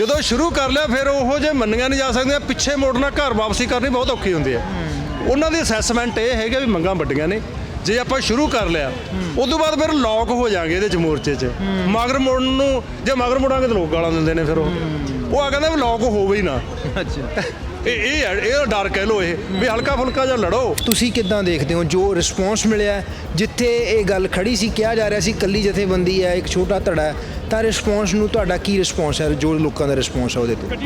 ਜਦੋਂ ਸ਼ੁਰੂ ਕਰ ਲਿਆ, ਫਿਰ ਉਹ ਜੇ ਮੰਨੀਆਂ ਨਹੀਂ ਜਾ ਸਕਦੀਆਂ। ਪਿੱਛੇ ਮੁੜਨਾ ਘਰ ਵਾਪਸੀ ਕਰਨੀ ਬਹੁਤ ਔਖੀ ਹੁੰਦੀ ਹੈ। ਉਹਨਾਂ ਦੀ ਅਸੈਸਮੈਂਟ ਇਹ ਹੈਗਾ ਵੀ ਮੰਗਾਂ ਵੱਡੀਆਂ ਨੇ। ਜੇ ਆਪਾਂ ਸ਼ੁਰੂ ਕਰ ਲਿਆ ਉਸ ਤੋਂ ਬਾਅਦ ਫਿਰ ਲੌਕ ਹੋ ਜਾਾਂਗੇ ਇਹਦੇ ਚ ਮੋਰਚੇ 'ਚ। ਮਗਰ ਮੁੜਨ ਨੂੰ, ਜੇ ਮਗਰ ਮੁੜਾਂਗੇ ਤਾਂ ਲੋਕ ਗਾਲਾਂ ਦਿੰਦੇ ਨੇ ਫਿਰ ਉਹ। ਉਹ ਆ ਕਹਿੰਦਾ ਵੀ ਲੌਕ ਹੋਵੇ ਹੀ ਨਾ। ਅੱਛਾ। ਇਹ ਇਹ ਹੈ- ਇਹ ਡਰ ਕਹਿ ਲੋ ਇਹ ਵੀ ਹਲਕਾ ਫੁਲਕਾ ਜਿਹਾ ਲੜੋ। ਤੁਸੀਂ ਕਿੱਦਾਂ ਦੇਖਦੇ ਹੋ ਜੋ ਰਿਸਪੌਂਸ ਮਿਲਿਆ ਹੈ, ਜਿੱਥੇ ਇਹ ਗੱਲ ਖੜੀ ਸੀ ਕਿਹਾ ਜਾ ਰਿਹਾ ਸੀ ਕੱਲੀ ਜਥੇਬੰਦੀ ਹੈ ਇੱਕ ਛੋਟਾ ਧੜਾ ਹੈ ਤਾਂ ਰਿਸਪੌਂਸ ਨੂੰ ਤੁਹਾਡਾ ਕੀ ਰਿਸਪੌਂਸ ਹੈ? ਜੋ ਲੋਕਾਂ ਦਾ ਰਿਸਪੌਂਸ ਹੈ ਉਹਦੇ ਤੋਂ।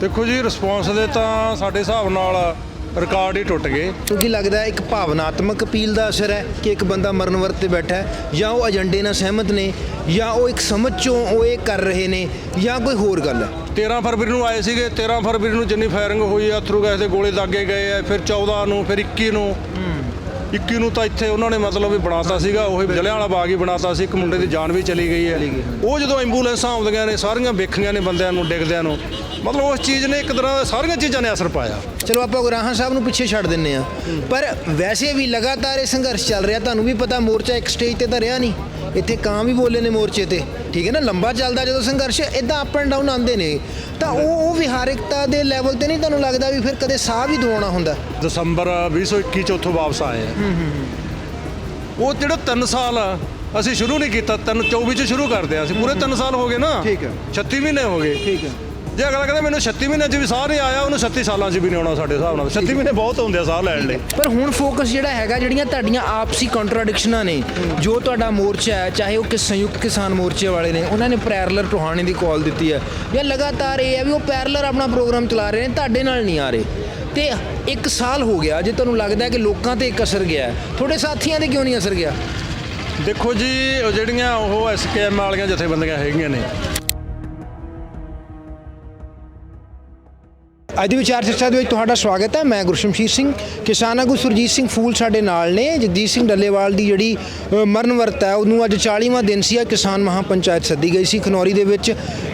ਦੇਖੋ ਜੀ ਰਿਸਪੌਂਸ ਦੇ ਤਾਂ ਸਾਡੇ ਹਿਸਾਬ ਨਾਲ ਰਿਕਾਰਡ ਹੀ ਟੁੱਟ ਗਏ। ਕਿਉਂਕਿ ਲੱਗਦਾ ਹੈ ਇੱਕ ਭਾਵਨਾਤਮਕ ਅਪੀਲ ਦਾ ਅਸਰ ਹੈ ਕਿ ਇੱਕ ਬੰਦਾ ਮਰਨ ਵਰਤ ਤੇ ਬੈਠਾ ਹੈ ਜਾਂ ਉਹ ਏਜੰਡੇ ਨਾਲ ਸਹਿਮਤ ਨੇ ਜਾਂ ਉਹ ਇੱਕ ਸਮਝ ਚੋਂ ਉਹ ਇਹ ਕਰ ਰਹੇ ਨੇ ਜਾਂ ਕੋਈ ਹੋਰ ਗੱਲ ਹੈ। 13 ਫਰਵਰੀ ਨੂੰ ਆਏ ਸੀਗੇ 13 ਫਰਵਰੀ ਨੂੰ ਜਿੰਨੀ ਫਾਇਰਿੰਗ ਹੋਈ ਆ ਥਰੂ ਗੈਸ ਦੇ ਗੋਲੇ ਦਾਗੇ ਗਏ ਆ ਫਿਰ 14 ਨੂੰ ਫਿਰ 21 ਨੂੰ। 21 ਨੂੰ ਤਾਂ ਇੱਥੇ ਉਹਨਾਂ ਨੇ ਮਤਲਬ ਵੀ ਬਣਾਤਾ ਸੀਗਾ ਉਹੀ ਜਲਿਆਂ ਵਾਲਾ ਬਾਗ ਹੀ ਬਣਾਤਾ ਸੀ ਇੱਕ ਮੁੰਡੇ ਦੀ ਜਾਨ ਵੀ ਚਲੀ ਗਈ ਹੈ। ਉਹ ਜਦੋਂ ਐਂਬੂਲੈਂਸਾਂ ਆਉਂਦੀਆਂ ਨੇ ਸਾਰੀਆਂ ਵੇਖੀਆਂ ਨੇ ਬੰਦਿਆਂ ਨੂੰ ਡਿੱਗਦਿਆਂ ਨੂੰ ਮਤਲਬ ਉਸ ਚੀਜ਼ ਨੇ ਇੱਕ ਤਰ੍ਹਾਂ ਸਾਰੀਆਂ ਚੀਜ਼ਾਂ ਨੇ ਅਸਰ ਪਾਇਆ। ਚਲੋ ਆਪਾਂ ਗੁਰਾਹਾਂ ਸਾਹਿਬ ਨੂੰ ਪਿੱਛੇ ਛੱਡ ਦਿੰਨੇ ਆ ਪਰ ਵੈਸੇ ਵੀ ਲਗਾਤਾਰ ਇਹ ਸੰਘਰਸ਼ ਚੱਲ ਰਿਹਾ ਤੁਹਾਨੂੰ ਵੀ ਪਤਾ ਮੋਰਚਾ ਇੱਕ ਸਟੇਜ ਤੇ ਤਾਂ ਰਿਹਾ ਨਹੀਂ। ਇੱਥੇ ਕਾਂ ਵੀ ਬੋਲੇ ਨੇ ਮੋਰਚੇ ਤੇ ਠੀਕ ਹੈ ਨਾ? ਲੰਬਾ ਚੱਲਦਾ ਜਦੋਂ ਸੰਘਰਸ਼ ਇਦਾਂ ਅਪ ਐਂਡ ਡਾਊਨ ਆਉਂਦੇ ਨੇ। ਤਾਂ ਉਹ ਉਹ ਵਿਹਾਰਿਕਤਾ ਦੇ ਲੈਵਲ ਤੇ ਨਹੀਂ ਤੁਹਾਨੂੰ ਲੱਗਦਾ ਵੀ ਫਿਰ ਕਦੇ ਸਾਹ ਵੀ ਦਵਾਉਣਾ ਹੁੰਦਾ? ਦਸੰਬਰ 2021 ਚ ਉੱਥੋਂ ਵਾਪਸ ਆਏ ਆ। ਉਹ ਜਿਹੜਾ 3 ਸਾਲ ਅਸੀਂ ਸ਼ੁਰੂ ਨਹੀਂ ਕੀਤਾ 3 24 ਚ ਸ਼ੁਰੂ ਕਰਦੇ ਆ ਅਸੀਂ। ਪੂਰੇ 3 ਸਾਲ ਹੋ ਗਏ ਨਾ? ਠੀਕ ਹੈ। 36 ਮਹੀਨੇ ਹੋ ਗਏ। ਠੀਕ ਹੈ। ਜੇ ਅਗਲਾ ਕਹਿੰਦਾ ਮੈਨੂੰ 36 ਮਹੀਨਿਆਂ 'ਚ ਵੀ ਸਾਹ ਨਹੀਂ ਆਇਆ ਉਹਨੂੰ 36 ਸਾਲਾਂ 'ਚ ਵੀ ਨਹੀਂ ਆਉਣਾ ਸਾਡੇ ਹਿਸਾਬ ਨਾਲ। 36 ਮਹੀਨੇ ਬਹੁਤ ਹੁੰਦੇ ਆ ਸਾਹ ਲੈਣ ਲਈ। ਪਰ ਹੁਣ ਫੋਕਸ ਜਿਹੜਾ ਹੈਗਾ ਜਿਹੜੀਆਂ ਤੁਹਾਡੀਆਂ ਆਪਸੀ ਕੰਟਰਾਡਿਕਸ਼ਨਾਂ ਨੇ ਜੋ ਤੁਹਾਡਾ ਮੋਰਚਾ ਹੈ ਚਾਹੇ ਉਹ ਕਿ ਸੰਯੁਕਤ ਕਿਸਾਨ ਮੋਰਚੇ ਵਾਲੇ ਨੇ ਉਹਨਾਂ ਨੇ ਪੈਰਲਰ ਟੋਹਾਣੇ ਦੀ ਕਾਲ ਦਿੱਤੀ ਹੈ। ਜਾਂ ਲਗਾਤਾਰ ਇਹ ਹੈ ਵੀ ਉਹ ਪੈਰਲਰ ਆਪਣਾ ਪ੍ਰੋਗਰਾਮ ਚਲਾ ਰਹੇ ਨੇ ਤੁਹਾਡੇ ਨਾਲ ਨਹੀਂ ਆ ਰਹੇ। ਤੇ ਇੱਕ ਸਾਲ ਹੋ ਗਿਆ ਜੇ ਤੁਹਾਨੂੰ ਲੱਗਦਾ ਹੈ ਕਿ ਲੋਕਾਂ ਤੇ ਇੱਕ ਅਸਰ ਗਿਆ ਤੁਹਾਡੇ ਸਾਥੀਆਂ ਤੇ ਕਿਉਂ ਨਹੀਂ ਅਸਰ ਗਿਆ? ਦੇਖੋ ਜੀ ਉਹ ਜਿਹੜੀਆਂ ਉਹ ਐਸਕੇਐਮ ਵਾਲੀਆਂ ਜਥੇਬੰਦੀਆਂ ਹੈਗੀਆਂ ਨੇ ਅੱਜ ਦੀ ਵਿਚਾਰ ਚਰਚਾ ਦੇ ਵਿੱਚ ਤੁਹਾਡਾ ਸਵਾਗਤ ਹੈ। ਮੈਂ ਗੁਰਸ਼ਮਸ਼ੀਰ ਸਿੰਘ, ਕਿਸਾਨ ਆਗੂ ਸੁਰਜੀਤ ਸਿੰਘ ਫੂਲ ਸਾਡੇ ਨਾਲ ਨੇ। ਜਗਦੀਸ਼ ਸਿੰਘ ਡੱਲੇਵਾਲ ਦੀ ਜਿਹੜੀ ਮਰਨ ਵਰਤ ਹੈ, ਉਹਨੂੰ ਅੱਜ 40ਵਾਂ ਦਿਨ ਸੀ। ਕਿਸਾਨ ਮਹਾ ਪੰਚਾਇਤ ਸੱਦੀ ਗਈ ਸੀ ਖਨੌਰੀ ਦੇ ਵਿੱਚ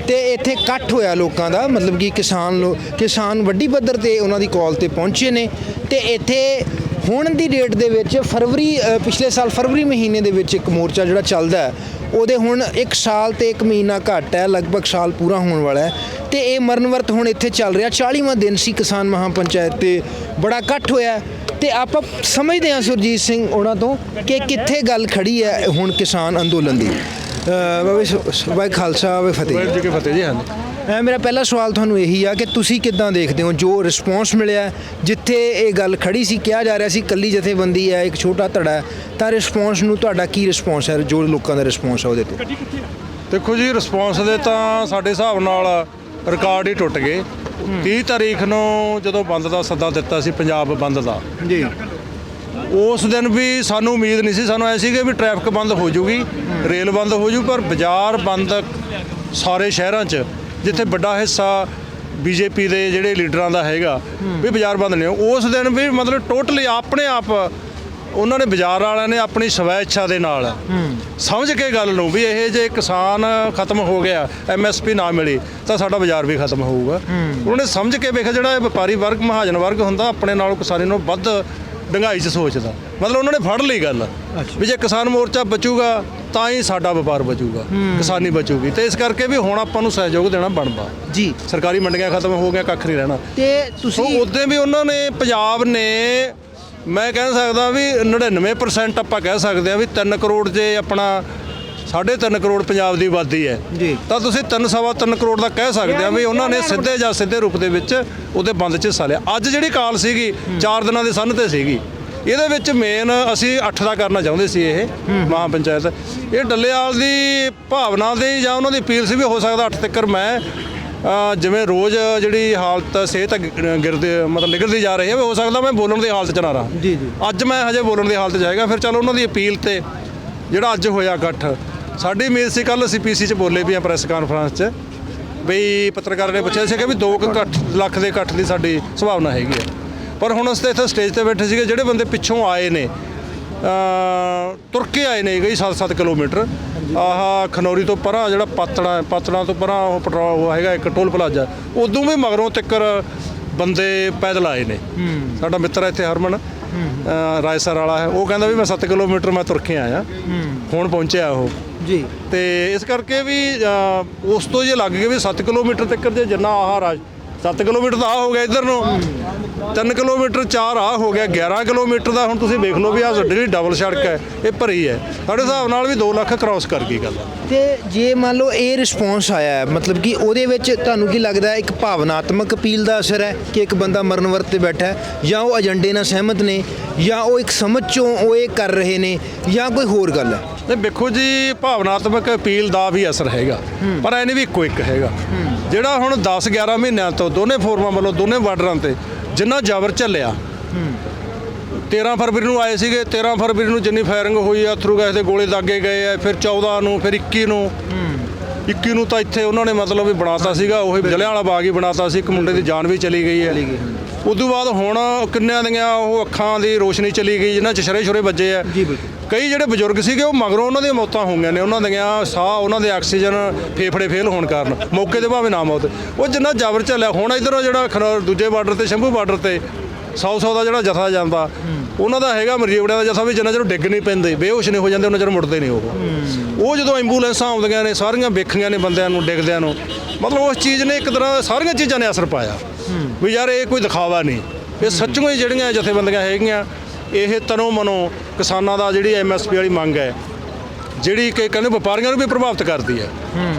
ਤੇ ਇੱਥੇ ਇਕੱਠ ਹੋਇਆ ਲੋਕਾਂ ਦਾ। ਮਤਲਬ ਕਿ ਕਿਸਾਨ ਲੋ- ਕਿਸਾਨ ਵੱਡੀ ਪੱਧਰ ਤੇ ਉਹਨਾਂ ਦੀ ਕਾਲ ਤੇ ਪਹੁੰਚੇ ਨੇ ਤੇ ਇੱਥੇ ਹੁਣ ਦੀ ਡੇਟ ਦੇ ਵਿੱਚ ਫਰਵਰੀ ਪਿਛਲੇ ਸਾਲ ਫਰਵਰੀ ਮਹੀਨੇ ਦੇ ਵਿੱਚ ਇੱਕ ਮੋਰਚਾ ਜਿਹੜਾ ਚੱਲਦਾ ਹੈ ਉਹਦੇ ਹੁਣ 1 ਸਾਲ ਤੇ 1 ਮਹੀਨਾ ਘੱਟ ਹੈ ਲਗਭਗ ਸਾਲ ਪੂਰਾ ਹੋਣ ਵਾਲਾ ਹੈ। ਤੇ ਇਹ ਮਰਨ ਵਰਤ ਹੁਣ ਇੱਥੇ ਚੱਲ ਰਿਹਾ। 40ਵਾਂ ਦਿਨ ਸੀ ਕਿਸਾਨ ਮਹਾ ਪੰਚਾਇਤ ਤੇ ਬੜਾ ਇਕੱਠ ਹੋਇਆ ਤੇ ਆਪਾਂ ਸਮਝਦੇ ਹਾਂ ਸੁਰਜੀਤ ਸਿੰਘ ਉਹਨਾਂ ਤੋਂ ਕਿ ਕਿੱਥੇ ਗੱਲ ਖੜੀ ਹੈ ਹੁਣ ਕਿਸਾਨ ਅੰਦੋਲਨ ਦੀ। ਅ, ਸ- ਬਾਈ ਖਾਲਸਾ ਬਾਬੇ ਫਤਿਹ। ਜੀ ਕੀ ਫਤਿਹ ਜੀ ਹਾਂਜੀ। ਅ, ਮੇਰਾ ਪਹਿਲਾ ਸਵਾਲ ਤੁਹਾਨੂੰ ਇਹੀ ਆ ਕਿ ਤੁਸੀਂ ਕਿੱਦਾਂ ਦੇਖਦੇ ਹੋ? ਜੋ ਰਿਸਪੌਂਸ ਮਿਲਿਆ ਜਿੱਥੇ ਇਹ ਗੱਲ ਖੜੀ ਸੀ ਕਿਹਾ ਜਾ ਰਿਹਾ ਸੀ ਕੱਲੀ ਜਥੇਬੰਦੀ ਹੈ ਇੱਕ ਛੋਟਾ ਧੜਾ ਹੈ ਤਾਂ ਰਿਸਪੌਂਸ ਨੂੰ ਤੁਹਾਡਾ ਕੀ ਰਿਸਪੌਂਸ ਹੈ? ਜੋ ਲੋਕਾਂ ਦਾ ਰਿਸਪੌਂਸ ਹੈ ਉਹਦੇ ਤੋਂ। ਦੇਖੋ ਜੀ ਰਿਸਪੌਂਸ ਦੇ ਤਾਂ ਸਾਡੇ ਹਿਸਾਬ ਨਾਲ ਰਿਕਾਰਡ ਹੀ ਟੁੱਟ ਗਏ। 30 ਤਾਰੀਖ ਨੂੰ ਜਦੋਂ ਬੰਦ ਦਾ ਸੱਦਾ ਦਿੱਤਾ ਸੀ ਪੰਜਾਬ ਬੰਦ ਦਾ। ਜੀ। ਉਸ ਦਿਨ ਵੀ ਸਾਨੂੰ ਉਮੀਦ ਨਹੀਂ ਸੀ ਸਾਨੂੰ ਐ ਸੀ ਕਿ ਵੀ ਟ੍ਰੈਫਿਕ ਬੰਦ ਹੋ ਜੂਗੀ ਰੇਲ ਬੰਦ ਹੋ ਜੂ ਪਰ ਬਾਜ਼ਾਰ ਬੰਦ ਸਾਰੇ ਸ਼ਹਿਰਾਂ 'ਚ ਜਿੱਥੇ ਵੱਡਾ ਹਿੱਸਾ ਬੀਜੇਪੀ ਦੇ ਜਿਹੜੇ ਲੀਡਰਾਂ ਦਾ ਹੈਗਾ ਵੀ ਬਾਜ਼ਾਰ ਬੰਦ ਨਹੀਂ ਉਸ ਦਿਨ ਵੀ ਮਤਲਬ ਟੋਟਲੀ ਆਪਣੇ ਆਪ ਉਹਨਾਂ ਨੇ ਬਾਜ਼ਾਰ ਵਾਲਿਆਂ ਨੇ ਆਪਣੀ ਸਵੈ ਇੱਛਾ ਦੇ ਨਾਲ ਸਮਝ ਕੇ ਗੱਲ ਨੂੰ ਵੀ ਇਹ ਜੇ ਕਿਸਾਨ ਖਤਮ ਹੋ ਗਿਆ ਐਮਐਸਪੀ ਨਾ ਮਿਲੀ ਤਾਂ ਸਾਡਾ ਬਾਜ਼ਾਰ ਵੀ ਖਤਮ ਹੋਊਗਾ। ਉਹਨਾਂ ਨੇ ਸਮਝ ਕੇ ਵੇਖਿਆ ਜਿਹੜਾ ਵਪਾਰੀ ਵਰਗ ਮਹਾਜਨ ਵਰਗ ਹੁੰਦਾ ਆਪਣੇ ਨਾਲੋਂ ਕਿਸਾਨੀ ਨੂੰ ਵੱਧ ਡੰਗਾਈ 'ਚ ਸੋਚਦਾ। ਮਤਲਬ ਉਹਨਾਂ ਨੇ ਫੜ ਲਈ ਗੱਲ ਵੀ ਜੇ ਕਿਸਾਨ ਮੋਰਚਾ ਬਚੂਗਾ ਤਾਂ ਹੀ ਸਾਡਾ ਵਪਾਰ ਬਚੂਗਾ ਕਿਸਾਨੀ ਬਚੂਗੀ। ਤੇ ਇਸ ਕਰਕੇ ਵੀ ਹੁਣ ਆਪਾਂ ਨੂੰ ਸਹਿਯੋਗ ਦੇਣਾ ਬਣਦਾ। ਜੀ। ਸਰਕਾਰੀ ਮੰਡੀਆਂ ਖਤਮ ਹੋ ਗਈਆਂ ਕੱਖ ਨਹੀਂ ਰਹਿਣਾ। ਤੇ ਤੁਸੀਂ ਉਦੋਂ ਵੀ ਉਹਨਾਂ ਨੇ ਪੰਜਾਬ ਨੇ ਮੈਂ ਕਹਿ ਸਕਦਾ ਵੀ 99% ਆਪਾਂ ਕਹਿ ਸਕਦੇ ਆ ਵੀ 3 ਕਰੋੜ ਜੇ ਆਪਣਾ 3.5 ਕਰੋੜ ਪੰਜਾਬ ਦੀ ਆਬਾਦੀ ਹੈ। ਜੀ। ਤਾਂ ਤੁਸੀਂ 3 ਸਵਾ 3 ਕਰੋੜ ਦਾ ਕਹਿ ਸਕਦੇ ਆ ਵੀ ਉਹਨਾਂ ਨੇ ਸਿੱਧੇ ਜਾਂ ਸਿੱਧੇ ਰੂਪ ਦੇ ਵਿੱਚ ਉਹਦੇ ਬੰਦ 'ਚ ਹਿੱਸਾ ਲਿਆ। ਅੱਜ ਜਿਹੜੀ ਕਾਲ ਸੀਗੀ 4 ਦਿਨਾਂ ਦੇ ਸੰਨ ਤੇ ਸੀਗੀ। ਇਹਦੇ ਵਿੱਚ ਮੇਨ ਅਸੀਂ 8 ਦਾ ਕਰਨਾ ਚਾਹੁੰਦੇ ਸੀ ਇਹ ਮਹਾ ਪੰਚਾਇਤ ਇਹ ਡੱਲੇਵਾਲ ਦੀ ਭਾਵਨਾ ਦੇ ਜਾਂ ਉਹਨਾਂ ਦੀ ਅਪੀਲ ਸੀ ਵੀ ਹੋ ਸਕਦਾ 8 ਤੱਕ ਮੈਂ ਜਿਵੇਂ ਰੋਜ਼ ਜਿਹੜੀ ਹਾਲਤ ਸਿਹਤ ਗਿਰਦੇ ਮਤਲਬ ਨਿਗਰਦੀ ਜਾ ਰਹੀ ਹੈ ਹੋ ਸਕਦਾ ਮੈਂ ਬੋਲਣ ਦੀ ਹਾਲਤ ਚ ਨਾ ਰਹਾ। ਜੀ, ਜੀ। ਅੱਜ ਮੈਂ ਹਜੇ ਬੋਲਣ ਦੀ ਹਾਲਤ ਜਾਏਗਾ ਫਿਰ ਚਲੋ ਉਹਨਾਂ ਦੀ ਅਪੀਲ ਤੇ ਜਿਹੜਾ ਅੱਜ ਹੋਇਆ ਇਕੱਠ ਸਾਡੀ ਉਮੀਦ ਸੀ ਕੱਲ ਅਸੀਂ ਪੀਸੀ 'ਚ ਬੋਲੇ ਵੀ ਆ ਪ੍ਰੈਸ ਕਾਨਫਰੰਸ 'ਚ ਬਈ ਪੱਤਰਕਾਰ ਨੇ ਪੁੱਛਿਆ ਸੀ ਕਿ ਵੀ 2 ਇਕੱਠ ਲੱਖ ਦੇ ਇਕੱਠ ਦੀ ਸਾਡੀ ਸੰਭਾਵਨਾ ਹੈਗੀ ਹੈ। ਪਰ ਹੁਣ ਅਸੀਂ ਤਾਂ ਇੱਥੇ ਸਟੇਜ ਤੇ ਬੈਠੇ ਸੀਗੇ ਜਿਹੜੇ ਬੰਦੇ ਪਿੱਛੋਂ ਆਏ ਨੇ ਤੁਰ ਕੇ ਆਏ ਨੇ ਗਈ 7-7 ਕਿਲੋਮੀਟਰ। ਆਹ ਖਨੌਰੀ ਤੋਂ ਪਰਾਂ ਜਿਹੜਾ ਪਾਤੜਾ ਪਾਤੜਾ ਤੋਂ ਪਰਾਂ ਉਹ ਪੈਟਰੋਲ ਉਹ ਹੈਗਾ ਇੱਕ ਟੋਲ ਪਲਾਜ਼ਾ ਉਦੋਂ ਵੀ ਮਗਰੋਂ ਤੱਕਰ ਬੰਦੇ ਪੈਦਲ ਆਏ ਨੇ। ਸਾਡਾ ਮਿੱਤਰ ਇੱਥੇ ਹਰਮਨ ਰਾਏਸਰ ਵਾਲਾ ਹੈ। ਉਹ ਕਹਿੰਦਾ ਵੀ ਮੈਂ 7 ਕਿਲੋਮੀਟਰ ਮੈਂ ਤੁਰ ਕੇ ਆਇਆ। ਹੁਣ ਪਹੁੰਚਿਆ ਉਹ। ਜੀ। ਤੇ ਇਸ ਕਰਕੇ ਵੀ ਅ, ਉਸ ਤੋਂ ਜੇ ਲੱਗ ਗਏ ਵੀ 7 ਕਿਲੋਮੀਟਰ ਤੱਕ ਜੇ ਜਿੰਨਾ ਆਹ ਰਾਜ 7 ਕਿਲੋਮੀਟਰ ਤਾਂ ਆਹ ਹੋ ਗਿਆ ਇਧਰ ਨੂੰ। 3 ਕਿਲੋਮੀਟਰ 4 ਆ ਹੋ ਗਿਆ 11 ਕਿਲੋਮੀਟਰ ਦਾ। ਹੁਣ ਤੁਸੀਂ ਵੇਖ ਲਓ ਵੀ ਆਹ ਜਿਹੜੀ ਡਬਲ ਸੜਕ ਹੈ ਇਹ ਭਰੀ ਹੈ। ਸਾਡੇ ਹਿਸਾਬ ਨਾਲ ਵੀ 2 ਲੱਖ ਕ੍ਰਾਸ ਕਰ ਗਈ ਗੱਲ। ਤੇ ਜੇ ਮੰਨ ਲਓ ਇਹ ਰਿਸਪੌਂਸ ਆਇਆ ਹੈ, ਮਤਲਬ ਕਿ ਉਹਦੇ ਵਿੱਚ ਤੁਹਾਨੂੰ ਕੀ ਲੱਗਦਾ ਹੈ ਇੱਕ ਭਾਵਨਾਤਮਕ ਅਪੀਲ ਦਾ ਅਸਰ ਹੈ ਕਿ ਇੱਕ ਬੰਦਾ ਮਰਨ ਵਰਤ ਤੇ ਬੈਠਾ ਹੈ? ਜਾਂ ਉਹ ਏਜੰਡੇ ਨਾਲ ਸਹਿਮਤ ਨੇ ਜਾਂ ਉਹ ਇੱਕ ਸਮਝ ਚੋਂ ਉਹ ਇਹ ਕਰ ਰਹੇ ਨੇ ਜਾਂ ਕੋਈ ਹੋਰ ਗੱਲ ਹੈ? ਤੇ ਵੇਖੋ ਜੀ ਭਾਵਨਾਤਮਕ ਅਪੀਲ ਦਾ ਵੀ ਅਸਰ ਹੈਗਾ ਪਰ ਐਨੇ ਵੀ ਇੱਕੋ ਇੱਕ ਹੈਗਾ। ਜਿਹੜਾ ਹੁਣ 10 11 ਮਹੀਨਿਆਂ ਤੋਂ ਦੋਨੇ ਫੋਰਮਾਂ ਵੱਲੋਂ ਦੋਨੇ ਬਾਰਡਰਾਂ ਤੇ ਜਿੰਨਾ ਜ਼ਬਰ ਚੱਲਿਆ 13 ਫਰਵਰੀ ਨੂੰ ਆਏ ਸੀਗੇ 13 ਫਰਵਰੀ ਨੂੰ ਜਿੰਨੀ ਫਾਇਰਿੰਗ ਹੋਈ ਆ ਥਰੂ ਗੈਸ ਦੇ ਗੋਲੇ ਦਾਗੇ ਗਏ ਆ ਫਿਰ 14 ਨੂੰ ਫਿਰ 21 ਨੂੰ। 21 ਨੂੰ ਤਾਂ ਇੱਥੇ ਉਹਨਾਂ ਨੇ ਮਤਲਬ ਵੀ ਬਣਾਤਾ ਸੀਗਾ ਉਹ ਜਲਿਆਂ ਵਾਲਾ ਬਾਗ ਹੀ ਬਣਾਤਾ ਸੀ ਇੱਕ ਮੁੰਡੇ ਦੀ ਜਾਨ ਵੀ ਚਲੀ ਗਈ ਹੈ। ਉਦੋਂ ਬਾਅਦ ਹੁਣ ਕਿੰਨਿਆਂ ਦੀਆਂ ਉਹ ਅੱਖਾਂ ਦੀ ਰੋਸ਼ਨੀ ਚਲੀ ਗਈ ਜਿਨ੍ਹਾਂ ਚ ਸ਼ਰੇ ਸ਼ੁਰੇ ਵੱਜੇ ਆ। ਜੀ ਬਿਲਕੁਲ। ਕਈ ਜਿਹੜੇ ਬਜ਼ੁਰਗ ਸੀਗੇ ਉਹ ਮਗਰੋਂ ਉਹਨਾਂ ਦੀਆਂ ਮੌਤਾਂ ਹੋਈਆਂ ਨੇ। ਉਹਨਾਂ ਦੀਆਂ ਸਾਹ ਉਹਨਾਂ ਦੇ ਆਕਸੀਜਨ ਫੇਫੜੇ ਫੇਲ ਹੋਣ ਕਾਰਨ ਮੌਕੇ ਤੇ ਭਾਵੇਂ ਨਾ ਮੌਤ। ਉਹ ਜਿੰਨਾ ਜ਼ਬਰ ਚੱਲਿਆ ਹੁਣ ਇਧਰੋਂ ਜਿਹੜਾ ਖਨੌਰ ਦੂਜੇ ਬਾਰਡਰ ਤੇ ਸ਼ੰਭੂ ਬਾਰਡਰ ਤੇ 100 100 ਦਾ ਜਿਹੜਾ ਜਥਾ ਜਾਂਦਾ ਉਹਨਾਂ ਦਾ ਹੈਗਾ ਮਰਜੀਵੜਿਆਂ ਦਾ ਜਥਾ ਵੀ ਜਿੰਨਾ ਚਿਰ ਡਿੱਗ ਨਹੀਂ ਪੈਂਦੇ ਬੇਹੋਸ਼ ਨਹੀਂ ਹੋ ਜਾਂਦੇ ਉਹਨਾਂ ਚਿਰ ਮੁੜਦੇ ਨਹੀਂ ਉਹ। ਉਹ ਜਦੋਂ ਐਂਬੂਲੈਂਸਾਂ ਆਉਂਦੀਆਂ ਨੇ ਸਾਰੀਆਂ ਵੇਖੀਆਂ ਨੇ ਬੰਦਿਆਂ ਨੂੰ ਡਿੱਗਦਿਆਂ ਨੂੰ ਮਤਲਬ ਉਸ ਚੀਜ਼ ਨੇ ਇੱਕ ਤਰ੍ਹਾਂ ਸਾਰੀਆਂ ਚੀਜ਼ਾਂ ਨੇ ਅਸਰ ਪਾਇਆ। ਵੀ ਯਾਰ ਇਹ ਕੋਈ ਦਿਖਾਵਾ ਨਹੀਂ। ਇਹ ਸੱਚੀਆਂ ਹੀ ਜਿਹੜੀਆਂ ਜਥੇਬੰਦੀਆਂ ਹੈਗੀਆਂ, ਇਹ ਤਨੋਂ ਮਨੋਂ ਕਿਸਾਨਾਂ ਦਾ ਜਿਹੜੀ ਐਮਐਸਪੀ ਵਾਲੀ ਮੰਗ ਹੈ ਜਿਹੜੀ ਕਿ ਕਹਿੰਦੇ ਵਪਾਰੀਆਂ ਨੂੰ ਵੀ ਪ੍ਰਭਾਵਿਤ ਕਰਦੀ ਹੈ।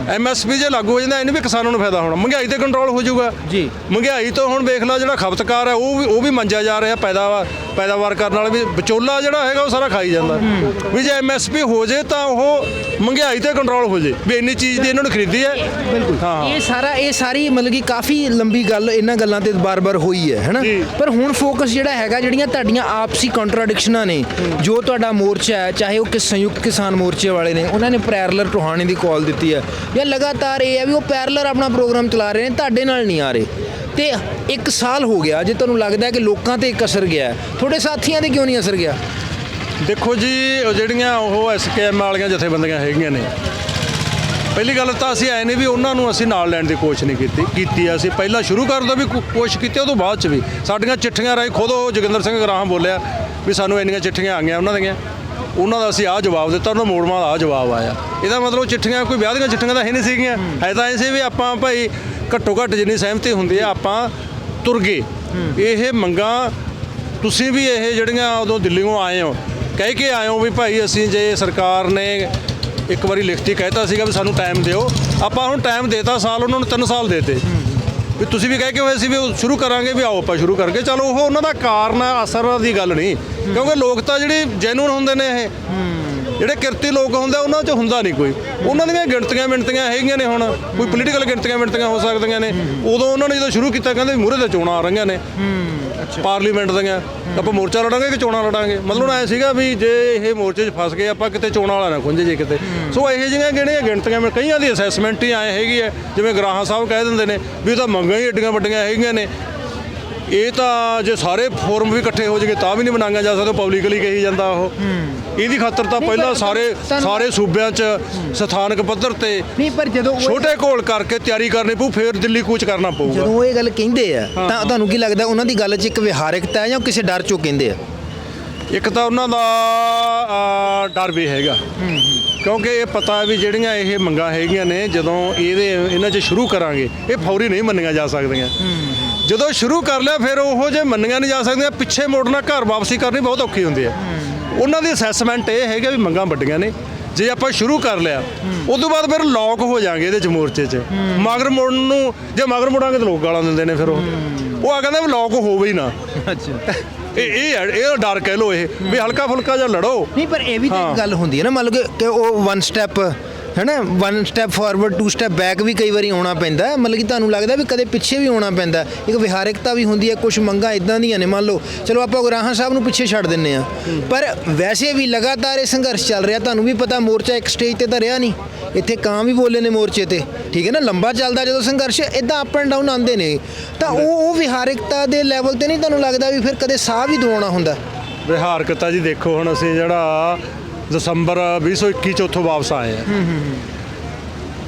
ਐਮਐਸਪੀ ਜੇ ਲਾਗੂ ਹੋ ਜਾਂਦਾ ਇਹਨੂੰ ਵੀ ਕਿਸਾਨਾਂ ਨੂੰ ਫਾਇਦਾ ਹੋਣਾ। ਮਹਿੰਗਾਈ ਤੇ ਕੰਟਰੋਲ ਹੋ ਜਾਊਗਾ। ਜੀ। ਮਹਿੰਗਾਈ ਤੋਂ ਹੁਣ ਵੇਖ ਲਓ ਜਿਹੜਾ ਖਪਤਕਾਰ ਹੈ ਉਹ ਵੀ ਉਹ ਵੀ ਮੰਜਿਆ ਜਾ ਰਿਹਾ ਪੈਦਾਵਾਰ ਪੈਦਾਵਾਰ ਕਰਨ ਵਾਲਾ ਵੀ। ਵਿਚੋਲਾ ਜਿਹੜਾ ਹੈਗਾ ਉਹ ਸਾਰਾ ਖਾਈ ਜਾਂਦਾ। ਵੀ ਜੇ ਐਮਐਸਪੀ ਹੋ ਜੇ ਤਾਂ ਉਹ ਮਹਿੰਗਾਈ ਤੇ ਕੰਟਰੋਲ ਹੋ ਜੇ। ਵੀ ਇੰਨੀ ਚੀਜ਼ ਦੀ ਇਹਨਾਂ ਨੂੰ ਖਰੀਦੀ ਹੈ। ਬਿਲਕੁਲ। ਹਾਂ। ਇਹ ਸਾਰਾ ਇਹ ਸਾਰੀ ਮਤਲਬ ਕਿ ਕਾਫੀ ਲੰਬੀ ਗੱਲ ਇਹਨਾਂ ਗੱਲਾਂ ਤੇ ਬਾਰ-ਬਾਰ ਹੋਈ ਹੈ ਹੈਨਾ। ਪਰ ਹੁਣ ਫੋਕਸ ਜਿਹੜਾ ਹੈਗਾ ਜਿਹੜੀਆਂ ਤੁਹਾਡੀਆਂ ਆਪਸੀ ਕੰਟਰਾਡਿਕਸ਼ਨਾਂ ਨੇ ਜੋ ਤੁਹਾਡਾ ਮੋਰਚਾ ਹੈ ਚਾਹੇ ਉਹ ਕਿਸ ਸੰਯੁਕਤ ਕਿਸਾਨ ਮੋਰਚੇ ਵਾਲੇ ਨੇ, ਉਹਨਾਂ ਨੇ ਪੈਰਲਰ ਟੋਹਾਣੇ ਦੀ ਕਾਲ ਦਿੱਤੀ ਹੈ। ਜਾਂ ਲਗਾਤਾਰ ਇਹ ਹੈ ਵੀ ਉਹ ਪੈਰਲਰ ਆਪਣਾ ਪ੍ਰੋਗਰਾਮ ਚਲਾ ਰਹੇ ਨੇ, ਤੁਹਾਡੇ ਨਾਲ ਨਹੀਂ ਆ ਰਹੇ। ਤੇ ਇੱਕ ਸਾਲ ਹੋ ਗਿਆ, ਜੇ ਤੁਹਾਨੂੰ ਲੱਗਦਾ ਕਿ ਲੋਕਾਂ ਤੇ ਇੱਕ ਅਸਰ ਗਿਆ ਤੁਹਾਡੇ ਸਾਥੀਆਂ ਤੇ ਕਿਉਂ ਨਹੀਂ ਅਸਰ ਗਿਆ? ਦੇਖੋ ਜੀ, ਉਹ ਜਿਹੜੀਆਂ ਉਹ ਐਸਕੇਐਮ ਵਾਲੀਆਂ ਜਥੇਬੰਦੀਆਂ ਹੈਗੀਆਂ ਨੇ, ਪਹਿਲੀ ਗੱਲ ਤਾਂ ਅਸੀਂ ਐ ਨਹੀਂ ਵੀ ਉਹਨਾਂ ਨੂੰ ਅਸੀਂ ਨਾਲ ਲੈਣ ਦੀ ਕੋਸ਼ਿਸ਼ ਨਹੀਂ ਕੀਤੀ ਕੀਤੀ ਅਸੀਂ। ਪਹਿਲਾਂ ਸ਼ੁਰੂ ਕਰਨ ਦਾ ਵੀ ਕੋਸ਼ਿਸ਼ ਕੀਤੀ ਉਹ ਤੋਂ ਬਾਅਦ ਚ ਵੀ। ਸਾਡੀਆਂ ਚਿੱਠੀਆਂ ਰਾਹੀਂ ਖੁਦ ਉਹ ਜੋਗਿੰਦਰ ਸਿੰਘ ਗਰਾਹਾਂ ਬੋਲਿਆ ਵੀ ਸਾਨੂੰ ਇੰਨੀਆਂ ਚਿੱਠੀਆਂ ਆਈਆਂ ਉਹਨਾਂ ਦੀਆਂ। ਉਹਨਾਂ ਦਾ ਅਸੀਂ ਆਹ ਜਵਾਬ ਦਿੱਤਾ ਉਹਨਾਂ ਮੋੜਵਾਂ ਦਾ ਆਹ ਜਵਾਬ ਆਇਆ। ਇਹਦਾ ਮਤਲਬ ਚਿੱਠੀਆਂ ਕੋਈ ਵਿਆਹ ਦੀਆਂ ਚਿੱਠੀਆਂ ਤਾਂ ਹੈ ਨਹੀਂ ਸੀਗੀਆਂ। ਹੈ ਤਾਂ ਐ ਸੀ ਵੀ ਆਪਾਂ ਭਾਈ ਘੱਟੋ ਘੱਟ ਜਿੰਨੀ ਸਹਿਮਤੀ ਹੁੰਦੀ ਹੈ ਆਪਾਂ ਤੁਰ ਗਏ। ਇਹ ਮੰਗਾਂ ਤੁਸੀਂ ਵੀ ਇਹ ਜਿਹੜੀਆਂ ਉਦੋਂ ਦਿੱਲੀੋਂ ਆਏ ਹੋ ਕਹਿ ਕੇ ਆਏ ਹੋ ਵੀ ਭਾਈ ਅਸੀਂ ਜੇ ਸਰਕਾਰ ਨੇ ਇੱਕ ਵਾਰੀ ਲਿਖਤੀ ਕਹਿਤਾ ਸੀਗਾ ਵੀ ਸਾਨੂੰ ਟਾਈਮ ਦਿਓ ਆਪਾਂ ਹੁਣ ਟਾਈਮ ਦੇਤਾ ਸਾਲ ਉਹਨਾਂ ਨੂੰ 3 ਸਾਲ ਦੇਤੇ। ਵੀ ਤੁਸੀਂ ਵੀ ਕਹਿ ਕੇ ਹੋਏ ਸੀ ਵੀ ਉਹ ਸ਼ੁਰੂ ਕਰਾਂਗੇ ਵੀ ਆਓ ਆਪਾਂ ਸ਼ੁਰੂ ਕਰਕੇ ਚਲੋ ਉਹ ਉਹਨਾਂ ਦਾ ਕਾਰਨ ਅਸਰ ਦੀ ਗੱਲ ਨਹੀਂ। ਕਿਉਂਕਿ ਲੋਕ ਤਾਂ ਜਿਹੜੇ ਜੈਨੂਨ ਹੁੰਦੇ ਨੇ ਇਹ। ਜਿਹੜੇ ਕਿਰਤੀ ਲੋਕ ਹੁੰਦੇ ਉਹਨਾਂ 'ਚ ਹੁੰਦਾ ਨਹੀਂ ਕੋਈ। ਉਹਨਾਂ ਦੀਆਂ ਗਿਣਤੀਆਂ ਮਿਣਤੀਆਂ ਹੈਗੀਆਂ ਨੇ ਹੁਣ। ਕੋਈ ਪੋਲੀਟੀਕਲ ਗਿਣਤੀਆਂ ਮਿਣਤੀਆਂ ਹੋ ਸਕਦੀਆਂ ਨੇ। ਉਦੋਂ ਉਹਨਾਂ ਨੇ ਜਦੋਂ ਸ਼ੁਰੂ ਕੀਤਾ ਕਹਿੰਦੇ ਮੂਹਰੇ ਤੇ ਚੋਣਾਂ ਆ ਰਹੀਆਂ ਨੇ। ਪਾਰਲੀਮੈਂਟ ਦੀਆਂ। ਆਪਾਂ ਮੋਰਚਾ ਲੜਾਂਗੇ ਕਿ ਚੋਣਾਂ ਲੜਾਂਗੇ? ਮਤਲਬ ਐ ਸੀਗਾ ਵੀ ਜੇ ਇਹ ਮੋਰਚੇ 'ਚ ਫਸ ਗਏ ਆਪਾਂ ਕਿਤੇ ਚੋਣਾਂ ਵਾਲਾ ਨਾ ਖੁੰਝੇ ਜੇ ਕਿਤੇ। ਸੋ ਇਹੋ ਜਿਹੀਆਂ ਜਿਹੜੀਆਂ ਗਿਣਤੀਆਂ ਮੈਂ ਕਈਆਂ ਦੀ ਅਸੈਸਮੈਂਟ ਹੀ ਆਏ ਹੈਗੀ ਹੈ। ਜਿਵੇਂ ਗਰਾਹਾਂ ਸਾਹਿਬ ਕਹਿ ਦਿੰਦੇ ਨੇ ਵੀ ਇਹ ਤਾਂ ਮੰਗਾਂ ਹੀ ਏਡੀਆਂ ਵੱਡੀਆਂ ਹੈਗੀਆਂ ਨੇ। ਇਹ ਤਾਂ ਜੇ ਸਾਰੇ ਫੋਰਮ ਵੀ ਇਕੱਠੇ ਹੋ ਜਾਗੇ ਤਾਂ ਵੀ ਨਹੀਂ ਬਣਾਈਆਂ ਜਾ ਸਕਦਾ ਪਬਲਿਕਲੀ ਕਹੀ ਜਾਂਦਾ ਉਹ। ਇਹਦੀ ਖਾਤਰ ਤਾਂ ਪਹਿਲਾਂ ਸਾਰੇ ਸਾਰੇ ਸੂਬਿਆਂ 'ਚ ਸਥਾਨਕ ਪੱਧਰ ਤੇ ਨਹੀਂ ਪਰ ਜਦੋਂ ਛੋਟੇ ਘੋਲ ਕਰਕੇ ਤਿਆਰੀ ਕਰਨੀ ਪਊ ਫਿਰ ਦਿੱਲੀ ਕੂਚ ਕਰਨਾ ਪਊਗਾ। ਜਦੋਂ ਇਹ ਗੱਲ ਕਹਿੰਦੇ ਆ ਤਾਂ ਤੁਹਾਨੂੰ ਕੀ ਲੱਗਦਾ ਉਹਨਾਂ ਦੀ ਗੱਲ 'ਚ ਇੱਕ ਵਿਹਾਰਕਤਾ ਹੈ ਜਾਂ ਕਿਸੇ ਡਰ ਚੋਂ ਕਹਿੰਦੇ ਆ? ਇੱਕ ਤਾਂ ਉਹਨਾਂ ਦਾ ਡਰ ਵੀ ਹੈਗਾ। ਕਿਉਂਕਿ ਇਹ ਪਤਾ ਵੀ ਜਿਹੜੀਆਂ ਇਹ ਮੰਗਾਂ ਹੈਗੀਆਂ ਨੇ ਜਦੋਂ ਇਹਦੇ ਇਹਨਾਂ 'ਚ ਸ਼ੁਰੂ ਕਰਾਂਗੇ ਇਹ ਫੌਰੀ ਨਹੀਂ ਮੰਨੀਆਂ ਜਾ ਸਕਦੀਆਂ। ਜਦੋਂ ਸ਼ੁਰੂ ਕਰ ਲਿਆ ਫਿਰ ਉਹੋ ਜੇ ਮੰਨੀਆਂ ਨਹੀਂ ਜਾ ਸਕਦੀਆਂ ਪਿੱਛੇ ਮੋੜਨਾ ਘਰ ਵਾਪਸੀ ਕਰਨੀ ਬਹੁਤ ਔਖੀ ਹੁੰਦੀ ਹੈ। ਉਹਨਾਂ ਦੀ ਅਸੈਸਮੈਂਟ ਇਹ ਹੈਗਾ ਵੀ ਮੰਗਾਂ ਵੱਡੀਆਂ ਨੇ। ਜੇ ਆਪਾਂ ਸ਼ੁਰੂ ਕਰ ਲਿਆ ਉਸ ਤੋਂ ਬਾਅਦ ਫਿਰ ਲੌਕ ਹੋ ਜਾਾਂਗੇ ਇਹਦੇ ਚ ਮੋਰਚੇ 'ਚ। ਮਗਰ ਮੁੜਨ ਨੂੰ ਜੇ ਮਗਰ ਮੁੜਾਂਗੇ ਤਾਂ ਲੋਕ ਗਾਲਾਂ ਦਿੰਦੇ ਨੇ ਫਿਰ ਉਹ। ਉਹ ਆ ਕਹਿੰਦੇ ਵੀ ਲੌਕ ਹੋਵੇ ਹੀ ਨਾ। ਅੱਛਾ। ਇਹ ਇਹ ਇਹ ਡਰ ਕਹਿ ਲੋ ਇਹ ਵੀ ਹਲਕਾ ਫੁਲਕਾ ਜਿਹਾ ਲੜੋ। ਨਹੀਂ ਪਰ ਇਹ ਵੀ ਤਾਂ। ਗੱਲ ਹੁੰਦੀ ਹੈ ਨਾ ਕਿ- ਕਿ ਉਹ ਵਨ ਸਟੈਪ ਹੈ ਨਾ one step forward two step back ਵੀ ਕਈ ਵਾਰੀ ਆਉਣਾ ਪੈਂਦਾ। ਹੈ। ਮਤਲਬ ਕਿ ਤੁਹਾਨੂੰ ਲੱਗਦਾ ਵੀ ਕਦੇ ਪਿੱਛੇ ਵੀ ਆਉਣਾ ਪੈਂਦਾ। ਹੈ। ਇੱਕ ਵਿਹਾਰਕਤਾ ਵੀ ਹੁੰਦੀ ਹੈ ਕੁਝ ਮੰਗਾਂ ਇਦਾਂ ਦੀਆਂ ਨੇ, ਮੰਨ ਲਓ, ਚਲੋ ਆਪਾਂ ਗੁਰਾਹਾਂ ਸਾਹਿਬ ਨੂੰ ਪਿੱਛੇ ਛੱਡ ਦਿੰਨੇ ਆ ਪਰ ਵੈਸੇ ਵੀ ਲਗਾਤਾਰ ਇਹ ਸੰਘਰਸ਼ ਚੱਲ ਰਿਹਾ। ਤੁਹਾਨੂੰ ਵੀ ਪਤਾ ਮੋਰਚਾ ਇੱਕ ਸਟੇਜ ਤੇ ਤਾਂ ਰਿਹਾ ਨਹੀਂ। ਇੱਥੇ ਕਾਂ ਵੀ ਬੋਲੇ ਨੇ ਮੋਰਚੇ ਤੇ। ਠੀਕ ਹੈ ਨਾ? ਲੰਬਾ ਚੱਲਦਾ ਜਦੋਂ ਸੰਘਰਸ਼ ਇਦਾਂ ਅਪ ਐਂਡ ਡਾਊਨ ਆਉਂਦੇ ਨੇ। ਤਾਂ ਉਹ ਉਹ ਵਿਹਾਰਕਤਾ ਦੇ ਲੈਵਲ ਤੇ ਨਹੀਂ ਤੁਹਾਨੂੰ ਲੱਗਦਾ ਵੀ ਫਿਰ ਕਦੇ ਸਾਹ ਵੀ ਦਵਾਉਣਾ ਹੁੰਦਾ? ਵਿਹਾਰਕਤਾ ਜੀ ਦੇਖੋ, ਹੁਣ ਅਸੀਂ ਜਿਹੜਾ ਦਸੰਬਰ 2021 ਚ ਉੱਥੋਂ ਵਾਪਸ ਆਏ ਆ।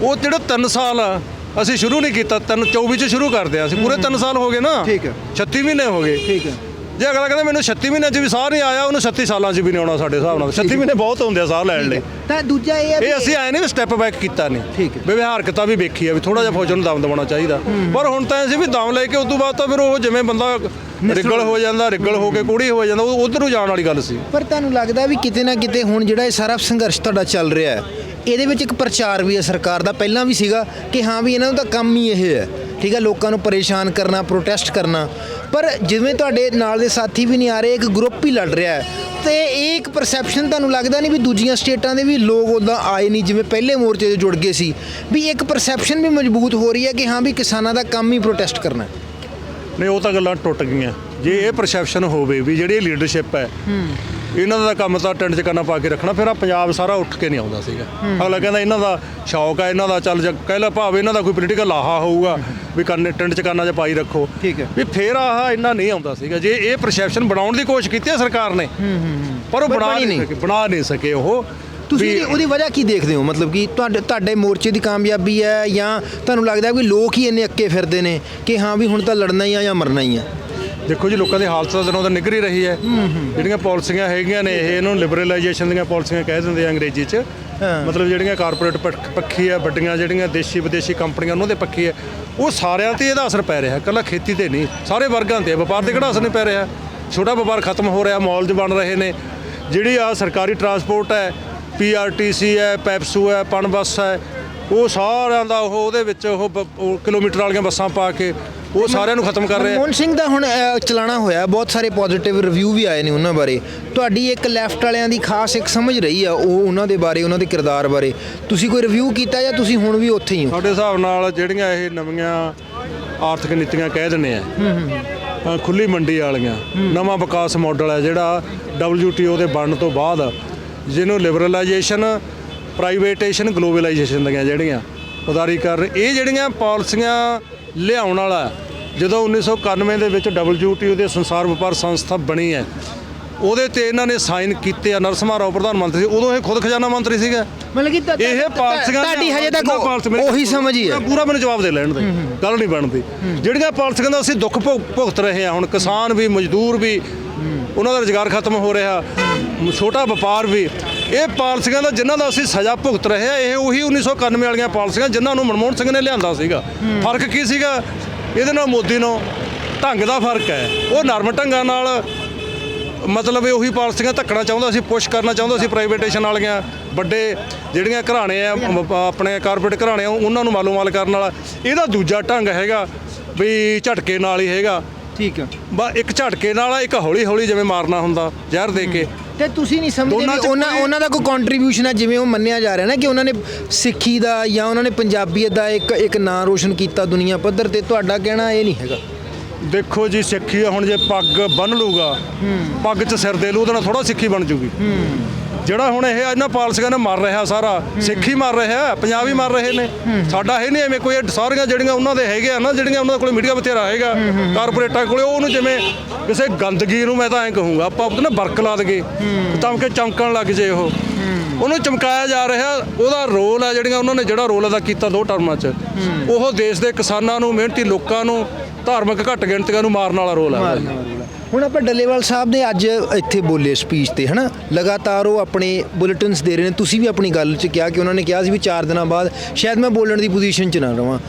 ਉਹ ਜਿਹੜਾ 3 ਸਾਲ ਆ, ਅਸੀਂ ਸ਼ੁਰੂ ਨਹੀਂ ਕੀਤਾ ਤਿੰਨ 24 ਚ ਸ਼ੁਰੂ ਕਰਦੇ ਆ ਅਸੀਂ। ਪੂਰੇ 3 ਸਾਲ ਹੋ ਗਏ ਨਾ। ਠੀਕ ਹੈ। 36 ਮਹੀਨੇ ਹੋ ਗਏ। ਠੀਕ ਹੈ। ਜੇ ਅਗਲਾ ਕਹਿੰਦਾ ਮੈਨੂੰ 36 ਮਹੀਨਿਆਂ 'ਚ ਵੀ ਸਾਹ ਨਹੀਂ ਆਇਆ ਉਹਨੂੰ 36 ਸਾਲਾਂ 'ਚ ਵੀ ਨਹੀਂ ਆਉਣਾ ਸਾਡੇ ਹਿਸਾਬ ਨਾਲ। 36 ਮਹੀਨੇ ਬਹੁਤ ਹੁੰਦੇ ਆ ਸਾਹ ਲੈਣ ਲਈ। ਤਾਂ ਦੂਜਾ ਇਹ ਹੈ ਇਹ ਅਸੀਂ ਆਏ ਨਹੀਂ ਸਟੈਪ ਬੈਕ ਕੀਤਾ ਨਹੀਂ। ਠੀਕ ਹੈ। ਵੀ ਵਿਹਾਰਕਤਾ ਵੀ ਵੇਖੀ ਆ ਵੀ ਥੋੜਾ ਜਿਹਾ ਫੌਜ ਨੂੰ ਦਮ ਦਵਾਉਣਾ ਚਾਹੀਦਾ। ਪਰ ਹੁਣ ਤਾਂ ਅਸੀਂ ਵੀ ਦਮ ਲੈ ਕੇ ਉਸ ਤੋਂ ਬਾਅਦ ਤਾਂ ਫਿਰ ਉਹ ਜਿਵੇਂ ਬੰਦਾ ਰਿਗਲ ਹੋ ਜਾਂਦਾ ਰਿਗਲ ਹੋ ਕੇ ਕੁੜੀ ਹੋ ਜਾਂਦਾ ਉਹ ਉਧਰ ਨੂੰ ਜਾਣ ਵਾਲੀ ਗੱਲ ਸੀ। ਪਰ ਤੁਹਾਨੂੰ ਲੱਗਦਾ ਵੀ ਕਿਤੇ ਨਾ ਕਿਤੇ ਹੁਣ ਜਿਹੜਾ ਇਹ ਸਾਰਾ ਸੰਘਰਸ਼ ਤੁਹਾਡਾ ਚੱਲ ਰਿਹਾ ਹੈ ਇਹਦੇ ਵਿੱਚ ਇੱਕ ਪ੍ਰਚਾਰ ਵੀ ਹੈ ਸਰਕਾਰ ਦਾ ਪਹਿਲਾਂ ਵੀ ਸੀਗਾ ਕਿ ਹਾਂ ਵੀ ਇਹਨਾਂ ਦਾ ਤਾਂ ਕੰਮ ਹੀ ਇਹ ਹੈ ਠੀਕ ਹੈ ਲੋਕਾਂ ਨੂੰ ਪਰੇਸ਼ਾਨ ਕਰਨਾ ਪ੍ਰੋਟੈਸਟ ਕਰਨਾ। ਪਰ ਜਿਵੇਂ ਤੁਹਾਡੇ ਨਾਲ ਦੇ ਸਾਥੀ ਵੀ ਨਹੀਂ ਆ ਰਹੇ ਇੱਕ ਗਰੁੱਪ ਹੀ ਲੜ ਰਿਹਾ ਹੈ ਤੇ ਇਹ ਇੱਕ ਪਰਸੈਪਸ਼ਨ ਤੁਹਾਨੂੰ ਲੱਗਦਾ ਨਹੀਂ ਵੀ ਦੂਜੀਆਂ ਸਟੇਟਾਂ ਦੇ ਵੀ ਲੋਕ ਉਦਾਂ ਆਏ ਨਹੀਂ ਜਿਵੇਂ ਪਹਿਲੇ ਮੋਰਚੇ 'ਤੇ ਜੁੜ ਗਏ ਸੀ ਵੀ ਇੱਕ ਪਰਸੈਪਸ਼ਨ ਵੀ ਮਜ਼ਬੂਤ ਹੋ ਰਹੀ ਹੈ ਕਿ ਹਾਂ ਵੀ ਕਿਸਾਨਾਂ ਦਾ ਕੰਮ ਹੀ ਪ੍ਰੋਟੈਸਟ ਕਰਨਾ ਹੈ। ਨਹੀਂ ਉਹ ਤਾਂ ਗੱਲਾਂ ਟੁੱਟ ਗਈਆਂ। ਜੇ ਇਹ ਪਰਸੈਪਸ਼ਨ ਹੋਵੇ ਵੀ ਜਿਹੜੀ ਲੀਡਰਸ਼ਿਪ ਹੈ ਇਹਨਾਂ ਦਾ ਕੰਮ ਤਾਂ ਟਿੰਡ ਚ ਕੰਨਾ ਪਾ ਕੇ ਰੱਖਣਾ ਫਿਰ ਆ ਪੰਜਾਬ ਸਾਰਾ ਉੱਠ ਕੇ ਨਹੀਂ ਆਉਂਦਾ ਸੀਗਾ। ਅਗਲਾ ਕਹਿੰਦਾ ਇਹਨਾਂ ਦਾ ਸ਼ੌਕ ਹੈ ਇਹਨਾਂ ਦਾ ਚੱਲ ਜਾ ਕਹਿ ਲਾ ਭਾਵੇਂ ਇਹਨਾਂ ਦਾ ਕੋਈ ਪੋਲੀਟੀਕਲ ਲਾਹਾ ਹੋਊਗਾ ਵੀ ਕੰਨੇ ਟਿੰਡ ਚ ਕੰਨਾ ਚ ਪਾਈ ਰੱਖੋ। ਠੀਕ ਹੈ। ਵੀ ਫਿਰ ਆਹ ਇੰਨਾ ਨਹੀਂ ਆਉਂਦਾ ਸੀਗਾ। ਜੇ ਇਹ ਪਰਸੈਪਸ਼ਨ ਬਣਾਉਣ ਦੀ ਕੋਸ਼ਿਸ਼ ਕੀਤੀ ਹੈ ਸਰਕਾਰ ਨੇ ਪਰ ਉਹ ਪਰ ਬਣਾ ਬਣੀ ਨਹੀਂ ਨਹੀਂ। ਸਕੇ ਬਣਾ ਨਹੀਂ ਸਕੇ ਉਹ। ਤੁਸੀਂ ਉਹਦੀ ਵਜ੍ਹਾ ਕੀ ਦੇਖਦੇ ਹੋ? ਮਤਲਬ ਕਿ ਤੁਹਾਡੇ ਤੁਹਾਡੇ ਮੋਰਚੇ ਦੀ ਕਾਮਯਾਬੀ ਹੈ ਜਾਂ ਤੁਹਾਨੂੰ ਲੱਗਦਾ ਵੀ ਲੋਕ ਹੀ ਇੰਨੇ ਅੱਕੇ ਫਿਰਦੇ ਨੇ ਕਿ ਹਾਂ ਵੀ ਹੁਣ ਤਾਂ ਲੜਨਾ ਹੀ ਆ ਜਾਂ ਮਰਨਾ ਹੀ ਆ? ਦੇਖੋ ਜੀ ਲੋਕਾਂ ਦੀ ਹਾਲਤ ਤਾਂ ਦਿਨੋਂ ਦਿਨ ਨਿੱਘ ਹੀ। ਰਹੀ ਹੈ। ਜਿਹੜੀਆਂ ਪਾਲਿਸੀਆਂ ਹੈਗੀਆਂ ਨੇ ਇਹ ਇਹਨੂੰ ਲਿਬਰਲਾਈਜੇਸ਼ਨ ਦੀਆਂ ਪਾਲਿਸੀਆਂ ਕਹਿ ਦਿੰਦੇ ਆ ਅੰਗਰੇਜ਼ੀ 'ਚ। ਹਾਂ। ਮਤਲਬ ਜਿਹੜੀਆਂ ਕਾਰਪੋਰੇਟ ਪੱਖੀ ਆ ਵੱਡੀਆਂ ਜਿਹੜੀਆਂ ਦੇਸ਼ੀ ਵਿਦੇਸ਼ੀ ਕੰਪਨੀਆਂ ਉਹਨਾਂ ਦੇ ਪੱਖੀ ਹੈ ਉਹ ਸਾਰਿਆਂ ਤੇ ਇਹਦਾ ਅਸਰ ਪੈ ਰਿਹਾ ਇਕੱਲਾ ਖੇਤੀ ਤੇ ਨਹੀਂ ਸਾਰੇ ਵਰਗਾਂ ਤੇ ਵਪਾਰ ਤੇ ਕਿਹੜਾ ਅਸਰ ਨਹੀਂ ਪੈ ਰਿਹਾ? ਛੋਟਾ ਵਪਾਰ ਖਤਮ ਹੋ ਰਿਹਾ ਮਾਲਜ ਬਣ ਰਹੇ ਨੇ। ਜਿਹੜੀ ਆ ਸਰਕਾਰੀ ਟਰਾਂਸਪੋਰਟ ਹੈ ਪੀਆਰਟੀਸੀ ਹੈ ਪੈਪਸੂ ਹੈ ਪਨ ਬੱਸ ਹੈ ਉਹ ਸਾਰਿਆਂ ਦਾ ਉਹ ਉਹਦੇ ਵਿੱਚ ਉਹ ਬ- ਉਹ ਕਿਲੋਮੀਟਰ ਵਾਲੀਆਂ ਬੱਸਾਂ ਪਾ ਕੇ ਉਹ ਸਾਰਿਆਂ ਨੂੰ ਖਤਮ ਕਰ ਰਿਹਾ ਮਨਮੋਹਨ ਸਿੰਘ ਦਾ ਹੁਣ ਅ, ਚਲਾਣਾ ਹੋਇਆ ਬਹੁਤ ਸਾਰੇ ਪੋਜ਼ਿਟਿਵ ਰਿਵਿਊ ਵੀ ਆਏ ਨੇ ਉਹਨਾਂ ਬਾਰੇ। ਤੁਹਾਡੀ ਇੱਕ ਲੈਫਟ ਵਾਲਿਆਂ ਦੀ ਖਾਸ ਇੱਕ ਸਮਝ ਰਹੀ ਆ ਉਹ ਉਹਨਾਂ ਦੇ ਬਾਰੇ ਉਹਨਾਂ ਦੇ ਕਿਰਦਾਰ ਬਾਰੇ। ਤੁਸੀਂ ਕੋਈ ਰਿਵਿਊ ਕੀਤਾ ਜਾਂ ਤੁਸੀਂ ਹੁਣ ਵੀ ਉੱਥੇ ਹੀ ਹੋ? ਸਾਡੇ ਹਿਸਾਬ ਨਾਲ ਜਿਹੜੀਆਂ ਇਹ ਨਵੀਆਂ ਆਰਥਿਕ ਨੀਤੀਆਂ ਕਹਿ ਦਿੰਦੇ ਆ ਅ, ਖੁੱਲੀ ਮੰਡੀ ਵਾਲੀਆਂ ਨਵਾਂ ਵਿਕਾਸ ਮਾਡਲ ਹੈ ਜਿਹੜਾ WTO ਦੇ ਬਣਨ ਤੋਂ ਬਾਅਦ ਜਿਹਨੂੰ ਲਿਬਰਲਾਈਜੇਸ਼ਨ ਪ੍ਰਾਈਵੇਟੇਸ਼ਨ ਗਲੋਬਲਾਈਜੇਸ਼ਨ ਦੀਆਂ ਜਿਹੜੀਆਂ ਉਦਾਰੀਕਰਨ ਇਹ ਜਿਹੜੀਆਂ ਪਾਲਿਸੀਆਂ ਲਿਆਉਣ ਵਾਲਾ ਜਦੋਂ 1991 ਦੇ ਵਿੱਚ WTO ਦੇ ਸੰਸਾਰ ਵਪਾਰ ਸੰਸਥਾ ਬਣੀ ਹੈ ਉਹਦੇ ਤੇ ਇਹਨਾਂ ਨੇ ਸਾਈਨ ਕੀਤੇ ਆ ਨਰਸਮਾ ਰਾਓ ਪ੍ਰਧਾਨ ਮੰਤਰੀ ਸੀ ਉਦੋਂ ਇਹ ਖੁਦ ਖਜ਼ਾਨਾ ਮੰਤਰੀ ਸੀਗਾ। ਮਤਲਬ ਕਿ ਇਹ ਪਾਲਿਸੀਆਂ ਤੁਹਾਡੀ ਹਜੇ ਤੱਕ ਉਹੀ ਸਮਝ ਹੀ ਪੂਰਾ ਮੈਨੂੰ ਜਵਾਬ ਦੇ ਲੈਣ ਦੇ ਗੱਲ ਨਹੀਂ ਬਣਦੀ। ਜਿਹੜੀਆਂ ਪਾਲਿਸੀਆਂ ਦਾ ਅਸੀਂ ਦੁੱਖ ਭੁਗ- ਭੁਗਤ ਰਹੇ ਹਾਂ ਹੁਣ ਕਿਸਾਨ ਵੀ ਮਜ਼ਦੂਰ ਵੀ ਉਹਨਾਂ ਦਾ ਰੁਜ਼ਗਾਰ ਖਤਮ ਹੋ ਰਿਹਾ, ਛੋਟਾ ਵਪਾਰ ਵੀ। ਇਹ ਪਾਲਿਸੀਆਂ ਦਾ ਜਿਨ੍ਹਾਂ ਦਾ ਅਸੀਂ ਸਜ਼ਾ ਭੁਗਤ ਰਹੇ ਹਾਂ, ਇਹ ਉਹੀ 1991 ਵਾਲੀਆਂ ਪਾਲਿਸੀਆਂ ਜਿਨ੍ਹਾਂ ਨੂੰ ਮਨਮੋਹਨ ਸਿੰਘ ਨੇ ਲਿਆਂਦਾ ਸੀਗਾ। ਫ਼ਰਕ ਕੀ ਸੀਗਾ? ਇਹਦੇ ਨਾਲ ਮੋਦੀ ਨੂੰ ਢੰਗ ਦਾ ਫ਼ਰਕ ਹੈ। ਉਹ ਨਰਮ ਢੰਗਾਂ ਨਾਲ ਮਤਲਬ ਇਹ ਉਹੀ ਪਾਲਿਸੀਆਂ ਧੱਕਣਾ ਚਾਹੁੰਦਾ ਸੀ, ਪੁਸ਼ ਕਰਨਾ ਚਾਹੁੰਦਾ ਸੀ ਪ੍ਰਾਈਵੇਟੇਸ਼ਨ ਵਾਲੀਆਂ। ਵੱਡੇ ਜਿਹੜੀਆਂ ਘਰਾਣੇ ਆ ਆਪਣੇ ਕਾਰਪੋਰੇਟ ਘਰਾਣੇ ਉਹਨਾਂ ਨੂੰ ਮਾਲੂਮਾਲ ਕਰਨ ਵਾਲਾ। ਇਹਦਾ ਦੂਜਾ ਢੰਗ ਹੈਗਾ ਵੀ ਝਟਕੇ ਨਾਲ ਹੀ ਹੈਗਾ। ਠੀਕ ਹੈ ਬਾ ਇੱਕ ਝਟਕੇ ਨਾਲ ਆ, ਇੱਕ ਹੌਲੀ ਹੌਲੀ ਜਿਵੇਂ ਮਾਰਨਾ ਹੁੰਦਾ ਜ਼ਹਿਰ ਦੇ ਕੇ। ਤੇ ਤੁਸੀਂ ਨਹੀਂ ਸਮਝਦੇ ਦੋਨਾਂ ਵੀ 'ਚ ਉਹਨਾਂ ਕੋਈ- ਉਹਨਾਂ ਦਾ ਕੋਈ ਕੰਟਰੀਬਿਊਸ਼ਨ ਹੈ ਜਿਵੇਂ ਉਹ ਮੰਨਿਆ ਜਾ ਰਿਹਾ ਨਾ ਕਿ ਉਹਨਾਂ ਨੇ ਸਿੱਖੀ ਦਾ ਜਾਂ ਉਹਨਾਂ ਨੇ ਪੰਜਾਬੀਅਤ ਦਾ ਇੱਕ ਇੱਕ ਨਾਂ ਰੋਸ਼ਨ ਕੀਤਾ ਦੁਨੀਆ ਪੱਧਰ ਤੇ ਤੁਹਾਡਾ ਕਹਿਣਾ ਇਹ ਨਹੀਂ ਹੈਗਾ। ਦੇਖੋ ਜੀ ਸਿੱਖੀ ਹੁਣ ਜੇ ਪੱਗ ਬੰਨ ਲੂਗਾ ਪੱਗ 'ਚ ਸਿਰ ਦੇ ਲੂ ਉਹਦੇ ਨਾਲ ਥੋੜਾ ਸਿੱਖੀ ਬਣ ਜੂਗੀ। ਜਿਹੜਾ ਹੁਣ ਇਹ ਇਹਨਾਂ ਪਾਲਿਸੀਆਂ ਨੇ ਮਰ ਰਿਹਾ ਸਾਰਾ ਸਿੱਖੀ ਮਰ ਰਿਹਾ ਪੰਜਾਬ ਮਰ ਰਹੇ ਨੇ। ਸਾਡਾ ਇਹ ਨਹੀਂ ਐਵੇਂ ਕੋਈ ਸਾਰੀਆਂ ਜਿਹੜੀਆਂ ਉਹਨਾਂ ਦੇ ਹੈਗੇ ਆ ਨਾ ਜਿਹੜੀਆਂ ਉਹਨਾਂ ਕੋਲ ਮੀਡੀਆ ਬਥੇਰਾ ਹੈਗਾ ਕਾਰਪੋਰੇਟਾਂ ਕੋਲੇ ਉਹਨੂੰ ਜਿਵੇਂ ਕਿਸੇ ਗੰਦਗੀ ਨੂੰ ਮੈਂ ਤਾਂ ਐਂ ਕਹੂੰਗਾ ਆਪਾਂ ਉਹਦੇ ਨਾਲ ਵਰਕ ਲਾ ਦਗੇ ਤਾਂ ਕਿ ਚਮਕਣ ਲੱਗ ਜੇ ਉਹ। ਉਹਨੂੰ ਚਮਕਾਇਆ ਜਾ ਰਿਹਾ ਉਹਦਾ ਰੋਲ ਹੈ ਜਿਹੜੀਆਂ ਉਹਨਾਂ ਨੇ ਜਿਹੜਾ ਰੋਲ ਅਦਾ ਕੀਤਾ ਦੋ ਟਰਮਾਂ 'ਚ। ਉਹ ਦੇਸ਼ ਦੇ ਕਿਸਾਨਾਂ ਨੂੰ ਮਿਹਨਤੀ ਲੋਕਾਂ ਨੂੰ ਧਾਰਮਿਕ ਘੱਟ ਗਿਣਤੀਆਂ ਨੂੰ ਮਾਰਨ ਵਾਲਾ ਰੋਲ ਹੈ ਹੁਣ ਆਪਾਂ ਡੱਲੇਵਾਲ ਸਾਹਿਬ ਨੇ ਅੱਜ ਇੱਥੇ ਬੋਲੇ ਸਪੀਚ ਤੇ, ਹਨਾ? ਲਗਾਤਾਰ ਉਹ ਆਪਣੇ ਬੁਲੇਟਿਨਸ ਦੇ ਰਹੇ ਨੇ। ਤੁਸੀਂ ਵੀ ਆਪਣੀ ਗੱਲ 'ਚ ਕਿਹਾ ਕਿ ਉਹਨਾਂ ਨੇ ਕਿਹਾ ਸੀ ਵੀ 4 ਦਿਨਾਂ ਬਾਅਦ ਸ਼ਾਇਦ ਮੈਂ ਬੋਲਣ ਦੀ ਪੋਜੀਸ਼ਨ 'ਚ ਨਾ ਰਵਾਂ।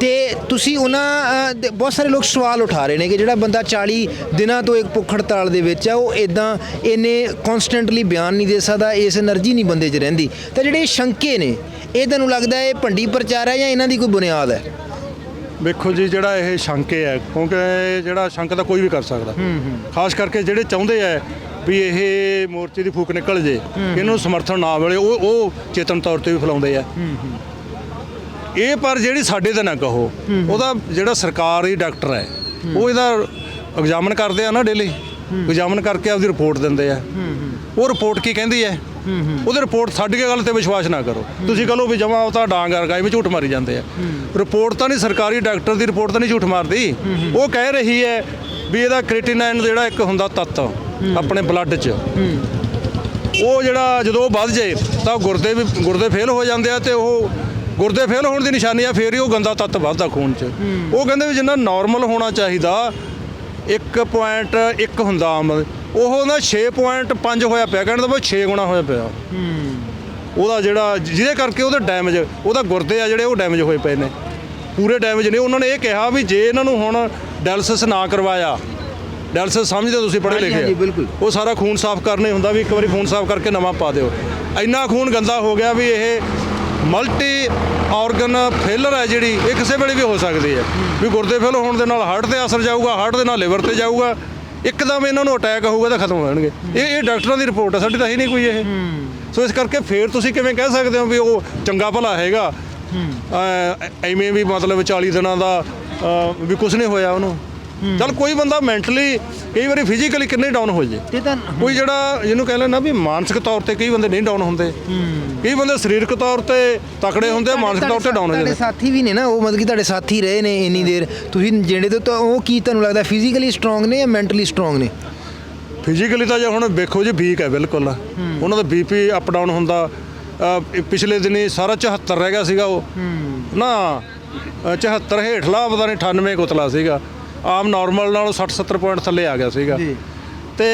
ਤੇ ਤੁਸੀਂ ਉਹਨਾਂ ਬਹੁਤ ਸਾਰੇ ਲੋਕ ਸਵਾਲ ਉਠਾ ਰਹੇ ਨੇ ਕਿ ਜਿਹੜਾ ਬੰਦਾ 40 ਦਿਨਾਂ ਤੋਂ ਇੱਕ ਭੁੱਖ ਹੜਤਾਲ ਦੇ ਵਿੱਚ ਆ, ਉਹ ਇਦਾਂ ਇਹਨੇ ਕਨਸਟੈਂਟਲੀ ਬਿਆਨ ਨਹੀਂ ਦੇ ਸਕਦਾ, ਇਸ એનર્ਜੀ ਨਹੀਂ ਬੰਦੇ 'ਚ ਰਹਿੰਦੀ। ਤਾਂ ਜਿਹੜੇ ਸ਼ੰਕੇ ਨੇ, ਇਹ ਤੁਹਾਨੂੰ ਲੱਗਦਾ ਇਹ ਭੰਡੀ ਪ੍ਰਚਾਰ ਹੈ ਜਾਂ ਇਹਨਾਂ ਦੀ ਕੋਈ ਬੁਨਿਆਦ ਹੈ? ਵੇਖੋ ਜੀ ਜਿਹੜਾ ਇਹ ਸ਼ੰਕੇ ਹੈ ਕਿਉਂਕਿ ਜਿਹੜਾ ਸ਼ੰਕ ਤਾਂ ਕੋਈ ਵੀ ਕਰ ਸਕਦਾ। ਖਾਸ ਕਰਕੇ ਜਿਹੜੇ ਚਾਹੁੰਦੇ ਆ ਵੀ ਇਹ ਮੋਰਚੇ ਦੀ ਫੂਕ ਨਿਕਲ ਜੇ ਇਹਨੂੰ ਸਮਰਥਨ ਨਾ ਮਿਲੇ ਉਹ ਉਹ ਚੇਤਨ ਤੌਰ ਤੇ ਵੀ ਫੈਲਾਉਂਦੇ ਆ। ਇਹ ਪਰ ਜਿਹੜੀ ਸਾਡੇ ਤੇ ਨਾ ਕਹੋ ਉਹਦਾ ਜਿਹੜਾ ਸਰਕਾਰੀ ਡਾਕਟਰ ਹੈ ਉਹ ਇਹਦਾ ਐਗਜ਼ਾਮਨ ਕਰਦੇ ਆ ਨਾ ਡੇਲੀ। ਐਗਜ਼ਾਮਨ ਕਰਕੇ ਆਪਦੀ ਰਿਪੋਰਟ ਦਿੰਦੇ ਆ। ਉਹ ਰਿਪੋਰਟ ਕੀ ਕਹਿੰਦੀ ਹੈ? ਉਹਦੀ ਰਿਪੋਰਟ ਸਾਡੀ ਗੱਲ ਤੇ ਵਿਸ਼ਵਾਸ ਨਾ ਕਰੋ। ਤੁਸੀਂ ਕਹੋ ਵੀ ਜਮਾ ਉਹ ਤਾਂ ਡਾਂਗ ਰਗਾਈ ਵਿੱਚ ਝੂਠ ਮਾਰੀ ਜਾਂਦੇ ਆ। ਰਿਪੋਰਟ ਤਾਂ ਨਹੀਂ ਸਰਕਾਰੀ ਡਾਕਟਰ ਦੀ ਰਿਪੋਰਟ ਤਾਂ ਨਹੀਂ ਝੂਠ ਮਾਰਦੀ। ਉਹ ਕਹਿ ਰਹੀ ਹੈ ਵੀ ਇਹਦਾ ਕ੍ਰੀਟਿਨਾਈਨ ਜਿਹੜਾ ਇੱਕ ਹੁੰਦਾ ਤੱਤ ਆਪਣੇ ਬਲੱਡ 'ਚ। ਉਹ ਜਿਹੜਾ ਜਦੋਂ ਉਹ ਵੱਧ ਜਾਏ ਤਾਂ ਗੁਰਦੇ ਵੀ ਗੁਰਦੇ ਫੇਲ ਹੋ ਜਾਂਦੇ ਆ ਤੇ ਉਹ ਗੁਰਦੇ ਫੇਲ ਹੋਣ ਦੀ ਨਿਸ਼ਾਨੀ ਆ ਫੇਰ ਹੀ ਉਹ ਗੰਦਾ ਤੱਤ ਵੱਧਦਾ ਖੂਨ 'ਚ। ਉਹ ਕਹਿੰਦੇ ਵੀ ਜਿੰਨਾ ਨਾਰਮਲ ਹੋਣਾ ਚਾਹੀਦਾ 1.1 ਹੁੰਦਾ ਆਮ। ਉਹ ਨਾ 6.5 ਹੋਇਆ ਪਿਆ ਕਹਿਣ ਦਾ ਬਈ 6 ਗੁਣਾ ਹੋਇਆ ਪਿਆ। ਉਹਦਾ ਜਿਹੜਾ ਜਿਹਦੇ ਕਰਕੇ ਉਹਦੇ ਡੈਮੇਜ ਉਹਦਾ ਗੁਰਦੇ ਆ ਜਿਹੜੇ ਉਹ ਡੈਮੇਜ ਹੋਏ ਪਏ ਨੇ। ਪੂਰੇ ਡੈਮੇਜ ਨੇ। ਉਹਨਾਂ ਨੇ ਇਹ ਕਿਹਾ ਵੀ ਜੇ ਇਹਨਾਂ ਨੂੰ ਹੁਣ ਡਾਇਲਸਿਸ ਨਾ ਕਰਵਾਇਆ ਡਾਇਲਸਿਸ ਸਮਝਦੇ ਤੁਸੀਂ ਪੜ੍ਹੇ ਲਿਖੇ। ਬਿਲਕੁਲ। ਉਹ ਸਾਰਾ ਖੂਨ ਸਾਫ਼ ਕਰਨੇ ਹੁੰਦਾ ਵੀ ਇੱਕ ਵਾਰੀ ਖੂਨ ਸਾਫ਼ ਕਰਕੇ ਨਵਾਂ ਪਾ ਦਿਓ। ਇੰਨਾ ਖੂਨ ਗੰਦਾ ਹੋ ਗਿਆ ਵੀ ਇਹ ਮਲਟੀ ਆਰਗਨ ਫੇਲਰ ਹੈ ਜਿਹੜੀ ਇਹ ਕਿਸੇ ਵੇਲੇ ਵੀ ਹੋ ਸਕਦੀ ਹੈ। ਵੀ ਗੁਰਦੇ ਫੇਲ ਹੋਣ ਦੇ ਨਾਲ ਹਾਰਟ ਤੇ ਅਸਰ ਜਾਊਗਾ ਹਾਰਟ ਦੇ ਨਾਲ ਲਿਵਰ ਤੇ ਜਾਊਗਾ। ਇੱਕਦਮ ਇਹਨਾਂ ਨੂੰ ਅਟੈਕ ਹੋਊਗਾ ਤਾਂ ਖਤਮ ਹੋ ਜਾਣਗੇ। ਇਹ ਇਹ ਡਾਕਟਰਾਂ ਦੀ ਰਿਪੋਰਟ ਹੈ ਸਾਡੀ ਤਾਂ ਹੀ ਨਹੀਂ ਕੋਈ ਇਹ। ਸੋ ਇਸ ਕਰਕੇ ਫੇਰ ਤੁਸੀਂ ਕਿਵੇਂ ਕਹਿ ਸਕਦੇ ਹੋ ਵੀ ਉਹ ਚੰਗਾ ਭਲਾ ਹੈਗਾ? ਐਵੇਂ ਵੀ ਮਤਲਬ 40 ਦਿਨਾਂ ਦਾ ਵੀ ਕੁਝ ਨਹੀਂ ਹੋਇਆ ਉਹਨੂੰ। ਚਲ ਕੋਈ ਬੰਦਾ ਮੈਂਟਲੀ ਕਈ ਵਾਰੀ ਫਿਜ਼ੀਕਲੀ ਕਿੰਨੇ ਡਾਊਨ ਹੋ ਜੇ। ਤੇ ਤਾਂ ਕੋਈ ਜਿਹੜਾ ਜਿਹਨੂੰ ਕਹਿ ਲੈਣਾ ਵੀ ਮਾਨਸਿਕ ਤੌਰ ਤੇ ਕਈ ਬੰਦੇ ਨਹੀਂ ਡਾਊਨ ਹੁੰਦੇ। ਕਈ ਬੰਦੇ ਸਰੀਰਕ ਤੌਰ ਤੇ ਤਕੜੇ ਹੁੰਦੇ ਮਾਨਸਿਕ ਤੌਰ ਤੇ ਡਾਊਨ ਹੋ ਤੁਹਾਡੇ ਜਾਂਦੇ ਸਾਥੀ ਵੀ ਨੇ ਨਾ ਉਹ ਮਤਲਬ ਕਿ ਤੁਹਾਡੇ ਸਾਥੀ ਰਹੇ ਨੇ ਇੰਨੀ ਦੇਰ। ਤੁਸੀਂ ਜਿਹੜੇ ਤੋਂ ਤਾਂ ਉਹ ਕੀ ਤੁਹਾਨੂੰ ਲੱਗਦਾ ਫਿਜ਼ੀਕਲੀ ਸਟਰੋਂਗ ਨੇ ਜਾਂ ਮੈਂਟਲੀ ਸਟਰੋਂਗ ਨੇ? ਫਿਜ਼ੀਕਲੀ ਤਾਂ ਜੇ ਹੁਣ ਵੇਖੋ ਜੀ ਵੀਕ ਹੈ ਬਿਲਕੁਲ। ਉਹਨਾਂ ਦਾ ਬੀਪੀ ਅਪ ਡਾਊਨ ਹੁੰਦਾ। ਪਿਛਲੇ ਦਿਨੀ ਸਾਰਾ 74 ਰਹਿ ਗਿਆ ਸੀਗਾ ਉਹ। ਨਾ ਅਹ 74 ਹੇਠਲਾ ਪਤਾ ਨਹੀਂ 98 ਕੁਤਲਾ ਸੀਗਾ। ਆਮ ਨਾਰਮਲ ਨਾਲੋਂ 60 70 ਪੁਆਇੰਟ ਥੱਲੇ ਆ ਗਿਆ ਸੀਗਾ। ਜੀ। ਤੇ